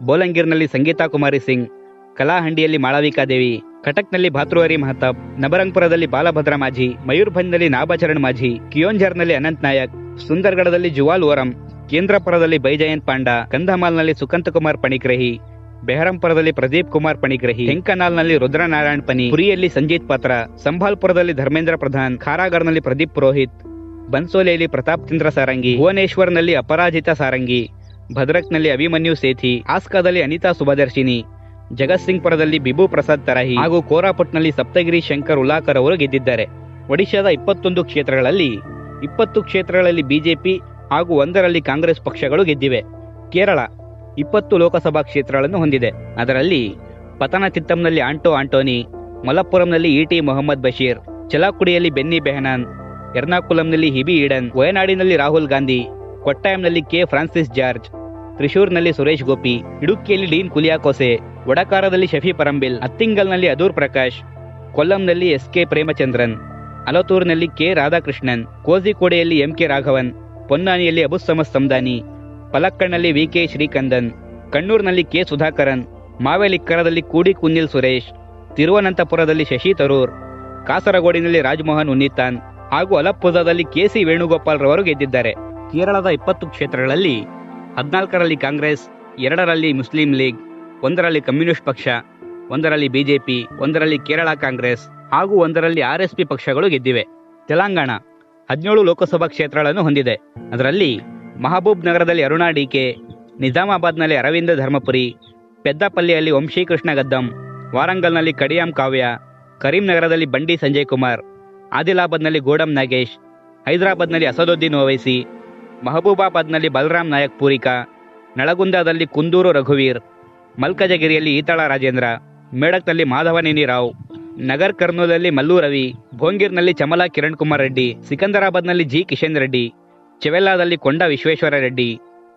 ಬೋಲಂಗೀರ್ನಲ್ಲಿ ಸಂಗೀತಾ ಕುಮಾರಿ ಸಿಂಗ್, ಕಲಾಹಂಡಿಯಲ್ಲಿ ಮಾಳವಿಕಾ ದೇವಿ, ಕಟಕ್ನಲ್ಲಿ ಭಾತೃಹರಿ ಮಹತಾಬ್, ನಬರಂಗ್ಪುರದಲ್ಲಿ ಬಾಲಭದ್ರ ಮಾಝಿ ಮಯೂರ್ಭಂಜ್ನಲ್ಲಿ ನಾಭಾಚರಣ್ ಮಾಝಿ ಕಿಯೋಂಜರ್ನಲ್ಲಿ ಅನಂತ್ ನಾಯಕ್, ಸುಂದರ್ಗಢದಲ್ಲಿ ಜುವಾಲ್ ಓರಂ, ಕೇಂದ್ರಪುರದಲ್ಲಿ ಬೈಜಯಂತ್ ಪಾಂಡ, ಕಂಧಮಾಲ್ನಲ್ಲಿ ಸುಕಂತ ಕುಮಾರ್ ಪಣಿಗ್ರಹಿ ಬೆಹರಂಪುರದಲ್ಲಿ ಪ್ರದೀಪ್ ಕುಮಾರ್ ಪಣಿಗ್ರಹಿ ಹೆಂಕನಾಲ್ನಲ್ಲಿ ರುದ್ರನಾರಾಯಣ್ ಪನಿ ಪುರಿಯಲ್ಲಿ ಸಂಜೀತ್ ಪಾತ್ರ ಸಂಭಾಲ್ಪುರದಲ್ಲಿ ಧರ್ಮೇಂದ್ರ ಪ್ರಧಾನ್ ಖಾರಾಗರ್ನಲ್ಲಿ ಪ್ರದೀಪ್ ಪುರೋಹಿತ್, ಬನ್ಸೋಲೆಯಲ್ಲಿ ಪ್ರತಾಪ್ ಚಂದ್ರ ಸಾರಂಗಿ, ಭುವನೇಶ್ವರ್ನಲ್ಲಿ ಅಪರಾಜಿತ ಸಾರಂಗಿ, ಭದ್ರಕ್ನಲ್ಲಿ ಅಭಿಮನ್ಯು ಸೇಥಿ ಆಸ್ಕಾದಲ್ಲಿ ಅನಿತಾ ಸುಭದರ್ಶಿನಿ, ಜಗತ್ಸಿಂಗ್ಪುರದಲ್ಲಿ ಬಿಬು ಪ್ರಸಾದ್ ತರಹಿ ಹಾಗೂ ಕೋರಾಪುಟ್ನಲ್ಲಿ ಸಪ್ತಗಿರಿ ಶಂಕರ್ ಉಲಾಕರ್ ಅವರು ಗೆದ್ದಿದ್ದಾರೆ. ಒಡಿಶಾದ ಇಪ್ಪತ್ತೊಂದು ಕ್ಷೇತ್ರಗಳಲ್ಲಿ ಇಪ್ಪತ್ತು ಕ್ಷೇತ್ರಗಳಲ್ಲಿ ಬಿಜೆಪಿ ಹಾಗೂ ಒಂದರಲ್ಲಿ ಕಾಂಗ್ರೆಸ್ ಪಕ್ಷಗಳು ಗೆದ್ದಿವೆ. ಕೇರಳ ಇಪ್ಪತ್ತು ಲೋಕಸಭಾ ಕ್ಷೇತ್ರಗಳನ್ನು ಹೊಂದಿದೆ. ಅದರಲ್ಲಿ ಪತನತಿತ್ತಂನಲ್ಲಿ ಆಂಟೋ ಆಂಟೋನಿ, ಮಲಪ್ಪುರಂನಲ್ಲಿ ಇಟಿ ಮೊಹಮ್ಮದ್ ಬಶೀರ್, ಚಲಾಕುಡಿಯಲ್ಲಿ ಬೆನ್ನಿ ಬೆಹನಾನ್, ಎರ್ನಾಕುಲಂನಲ್ಲಿ ಹಿಬಿ ಈಡನ್, ವಯನಾಡಿನಲ್ಲಿ ರಾಹುಲ್ ಗಾಂಧಿ, ಕೊಟ್ಟಾಯಂನಲ್ಲಿ ಕೆ ಫ್ರಾನ್ಸಿಸ್ ಜಾರ್ಜ್, ತ್ರಿಶೂರ್ನಲ್ಲಿ ಸುರೇಶ್ ಗೋಪಿ ಇಡುಕ್ಕಿಯಲ್ಲಿ ಡೀನ್ ಕುಲಿಯಾಕೋಸೆ ಒಡಕಾರದಲ್ಲಿ ಶಫಿ ಪರಂಬಿಲ್, ಅತ್ತಿಂಗಲ್ನಲ್ಲಿ ಅದೂರ್ ಪ್ರಕಾಶ್, ಕೊಲ್ಲಂನಲ್ಲಿ ಎಸ್ ಕೆ ಪ್ರೇಮಚಂದ್ರನ್, ಅಲತೂರಿನಲ್ಲಿ ಕೆ ರಾಧಾಕೃಷ್ಣನ್ ಕೋಜಿಕೋಡೆಯಲ್ಲಿ ಎಂ ಕೆ ರಾಘವನ್, ಪೊನ್ನಾನಿಯಲ್ಲಿ ಅಬುಸಮಸ್ ಸಮದಾನಿ ಪಲಕ್ಕಡ್ನಲ್ಲಿ ವಿ ಕೆ ಶ್ರೀಕಂದನ್, ಕಣ್ಣೂರಿನಲ್ಲಿ ಕೆ ಸುಧಾಕರನ್ ಮಾವೇಲಿಕ್ಕರದಲ್ಲಿ ಕೂಡಿ ಕುನ್ನಿಲ್ ಸುರೇಶ್, ತಿರುವನಂತಪುರದಲ್ಲಿ ಶಶಿ ತರೂರ್, ಕಾಸರಗೋಡಿನಲ್ಲಿ ರಾಜಮೋಹನ್ ಉನ್ನಿತಾನ್ ಹಾಗೂ ಅಲಪ್ಪುಜದಲ್ಲಿ ಕೆಸಿ ವೇಣುಗೋಪಾಲ್ ರವರು ಗೆದ್ದಿದ್ದಾರೆ. ಕೇರಳದ ಇಪ್ಪತ್ತು ಕ್ಷೇತ್ರಗಳಲ್ಲಿ ಹದಿನಾಲ್ಕರಲ್ಲಿ ಕಾಂಗ್ರೆಸ್, ಎರಡರಲ್ಲಿ ಮುಸ್ಲಿಂ ಲೀಗ್, ಒಂದರಲ್ಲಿ ಕಮ್ಯುನಿಸ್ಟ್ ಪಕ್ಷ, ಒಂದರಲ್ಲಿ ಬಿಜೆಪಿ, ಒಂದರಲ್ಲಿ ಕೇರಳ ಕಾಂಗ್ರೆಸ್ ಹಾಗೂ ಒಂದರಲ್ಲಿ ಆರ್ಎಸ್ಪಿ ಪಕ್ಷಗಳು ಗೆದ್ದಿವೆ. ತೆಲಂಗಾಣ ಹದಿನೇಳು ಲೋಕಸಭಾ ಕ್ಷೇತ್ರಗಳನ್ನು ಹೊಂದಿದೆ. ಅದರಲ್ಲಿ ಮಹಬೂಬ್ ನಗರದಲ್ಲಿ ಅರುಣಾ ಡಿಕೆ ನಿಜಾಮಾಬಾದ್ನಲ್ಲಿ ಅರವಿಂದ ಧರ್ಮಪುರಿ, ಪೆದ್ದಪಲ್ಲಿಯಲ್ಲಿ ವಂಶೀಕೃಷ್ಣ ಗದ್ದಂ, ವಾರಂಗಲ್ನಲ್ಲಿ ಕಡಿಯಾಂ ಕಾವ್ಯ ಕರೀಂನಗರದಲ್ಲಿ ಬಂಡಿ ಸಂಜಯ್ ಕುಮಾರ್, ಆದಿಲಾಬಾದ್ನಲ್ಲಿ ಗೋಡಂ ನಾಗೇಶ್, ಹೈದರಾಬಾದ್ನಲ್ಲಿ ಅಸದುದ್ದೀನ್ ಓವೈಸಿ, ಮಹಬೂಬಾಬಾದ್ನಲ್ಲಿ ಬಲರಾಮ್ ನಾಯಕ್ ಪೂರಿಕಾ, ನಳಗುಂದದಲ್ಲಿ ಕುಂದೂರು ರಘುವೀರ್, ಮಲ್ಕಜಗಿರಿಯಲ್ಲಿ ಈತಳ ರಾಜೇಂದ್ರ, ಮೇಡಕ್ನಲ್ಲಿ ಮಾಧವನೇನಿ ರಾವ್, ನಗರ್ ಕರ್ನೂಲಲ್ಲಿ ಮಲ್ಲು ರವಿ, ಭೋಂಗಿರ್ನಲ್ಲಿ ಚಮಲಾ ಕಿರಣ್ ಕುಮಾರ್ ರೆಡ್ಡಿ, ಸಿಕಂದರಾಬಾದ್ನಲ್ಲಿ ಜಿ ಕಿಶನ್ ರೆಡ್ಡಿ ಚೆವೆಲ್ಲಾದಲ್ಲಿ ಕೊಂಡ ವಿಶ್ವೇಶ್ವರ ರೆಡ್ಡಿ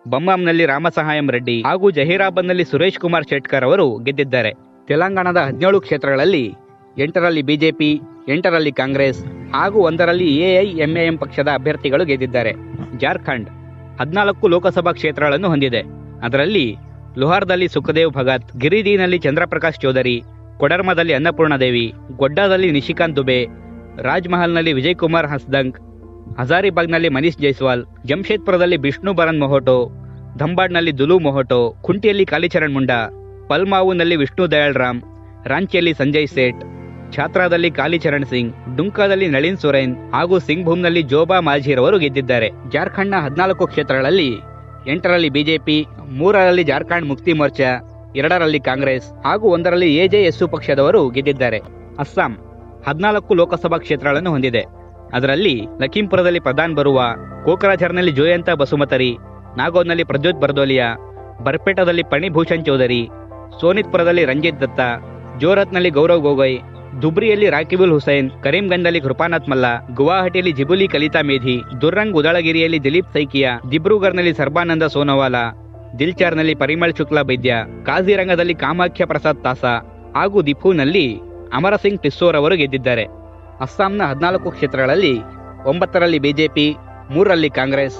ಬೊಮ್ಮಾಂನಲ್ಲಿ ರಾಮಸಹಾಯಂ ರೆಡ್ಡಿ ಹಾಗೂ ಜಹೀರಾಬಾದ್ನಲ್ಲಿ ಸುರೇಶ್ ಕುಮಾರ್ ಶೆಟ್ಕರ್ ಅವರು ಗೆದ್ದಿದ್ದಾರೆ. ತೆಲಂಗಾಣದ ಹದಿನೇಳು ಕ್ಷೇತ್ರಗಳಲ್ಲಿ ಎಂಟರಲ್ಲಿ ಬಿಜೆಪಿ, ಎಂಟರಲ್ಲಿ ಕಾಂಗ್ರೆಸ್ ಹಾಗೂ ಒಂದರಲ್ಲಿ ಎಐಎಂಎಎಂ ಪಕ್ಷದ ಅಭ್ಯರ್ಥಿಗಳು ಗೆದ್ದಿದ್ದಾರೆ. ಜಾರ್ಖಂಡ್ ಹದಿನಾಲ್ಕು ಲೋಕಸಭಾ ಕ್ಷೇತ್ರಗಳನ್ನು ಹೊಂದಿದೆ. ಅದರಲ್ಲಿ ಲೋಹಾರ್ದಲ್ಲಿ ಸುಖದೇವ್ ಭಗತ್, ಗಿರಿದಿನಲ್ಲಿ ಚಂದ್ರಪ್ರಕಾಶ್ ಚೌಧರಿ, ಕೊಡರ್ಮದಲ್ಲಿ ಅನ್ನಪೂರ್ಣಾದೇವಿ ಗೊಡ್ಡಾದಲ್ಲಿ ನಿಶಿಕಾಂತ್ ದುಬೆ, ರಾಜ್ಮಹಲ್ನಲ್ಲಿ ವಿಜಯ್ ಕುಮಾರ್ ಹಸ್ದಂಗ್ ಹಜಾರಿಬಾಗ್ನಲ್ಲಿ ಮನೀಶ್ ಜೈಸ್ವಾಲ್, ಜಮ್ಶೇದ್ಪುರದಲ್ಲಿ ಬಿಷ್ಣು ಬರನ್ ಮೊಹೋಟೋ, ಧಂಬಾಡ್ನಲ್ಲಿ ದುಲು ಮೊಹೋಟೋ, ಖುಂಟಿಯಲ್ಲಿ ಕಾಲಿಚರಣ್ ಮುಂಡಾ, ಪಲ್ಮಾವುನಲ್ಲಿ ವಿಷ್ಣು ದಯಾಳ್ ರಾಮ್, ರಾಂಚಿಯಲ್ಲಿ ಸಂಜಯ್ ಸೇಠ್, ಛಾತ್ರಾದಲ್ಲಿ ಕಾಲಿಚರಣ್ ಸಿಂಗ್ ಡುಂಕಾದಲ್ಲಿ ನಳಿನ್ ಸೊರೇನ್ ಹಾಗೂ ಸಿಂಗ್ಭೂಮ್ನಲ್ಲಿ ಜೋಬಾ ಮಾಝಿರವರು ಗೆದ್ದಿದ್ದಾರೆ. ಜಾರ್ಖಂಡ್ನ ಹದಿನಾಲ್ಕು ಕ್ಷೇತ್ರಗಳಲ್ಲಿ ಎಂಟರಲ್ಲಿ ಬಿಜೆಪಿ, ಮೂರರಲ್ಲಿ ಜಾರ್ಖಂಡ್ ಮುಕ್ತಿ ಮೋರ್ಚಾ, ಎರಡರಲ್ಲಿ ಕಾಂಗ್ರೆಸ್ ಹಾಗೂ ಒಂದರಲ್ಲಿ ಎಜೆಎಸ್ಸು ಪಕ್ಷದವರು ಗೆದ್ದಿದ್ದಾರೆ. ಅಸ್ಸಾಂ ಹದಿನಾಲ್ಕು ಲೋಕಸಭಾ ಕ್ಷೇತ್ರಗಳನ್ನು ಹೊಂದಿದೆ. ಅದರಲ್ಲಿ ಲಖೀಂಪುರದಲ್ಲಿ ಪ್ರಧಾನ್ ಬರುವ ಕೋಕರಾಜರ್ನಲ್ಲಿ ಜೋಯಂತ ಬಸುಮತರಿ, ನಾಗೋದ್ನಲ್ಲಿ ಪ್ರಜ್ಯೋತ್ ಬರ್ದೋಲಿಯಾ, ಬರ್ಪೇಟದಲ್ಲಿ ಪಣಿಭೂಷಣ್ ಚೌಧರಿ, ಸೋನಿತ್ಪುರದಲ್ಲಿ ರಂಜಿತ್ ದತ್ತ, ಜೋರತ್ನಲ್ಲಿ ಗೌರವ್ ಗೊಗೊಯ್ ದುಬ್ರಿಯಲ್ಲಿ ರಾಕಿಬುಲ್ ಹುಸೇನ್, ಕರೀಂಗಂಜ್ನಲ್ಲಿ ಕೃಪಾನಾಥ್ ಮಲ್ಲ, ಗುವಾಹಟಿಯಲ್ಲಿ ಜಿಬುಲಿ ಕಲಿತಾ ಮೇಧಿ ದುರ್ರಂಗ್ ಉದಳಗಿರಿಯಲ್ಲಿ ದಿಲೀಪ್ ಸೈಕಿಯಾ, ದಿಬ್ರುಗರ್ನಲ್ಲಿ ಸರ್ಬಾನಂದ ಸೋನೋವಾಲಾ, ದಿಲ್ಚಾರ್ನಲ್ಲಿ ಪರಿಮಳ್ ಶುಕ್ಲಾ ಬೈದ್ಯ, ಕಾಜಿರಂಗದಲ್ಲಿ ಕಾಮಾಖ್ಯ ಪ್ರಸಾದ್ ತಾಸ ಹಾಗೂ ದಿಫುನಲ್ಲಿ ಅಮರಸಿಂಗ್ ಟಿಸ್ಸೋರ್ ಅವರು ಗೆದ್ದಿದ್ದಾರೆ. ಅಸ್ಸಾಂನ ಹದಿನಾಲ್ಕು ಕ್ಷೇತ್ರಗಳಲ್ಲಿ ಒಂಬತ್ತರಲ್ಲಿ ಬಿಜೆಪಿ, ಮೂರರಲ್ಲಿ ಕಾಂಗ್ರೆಸ್,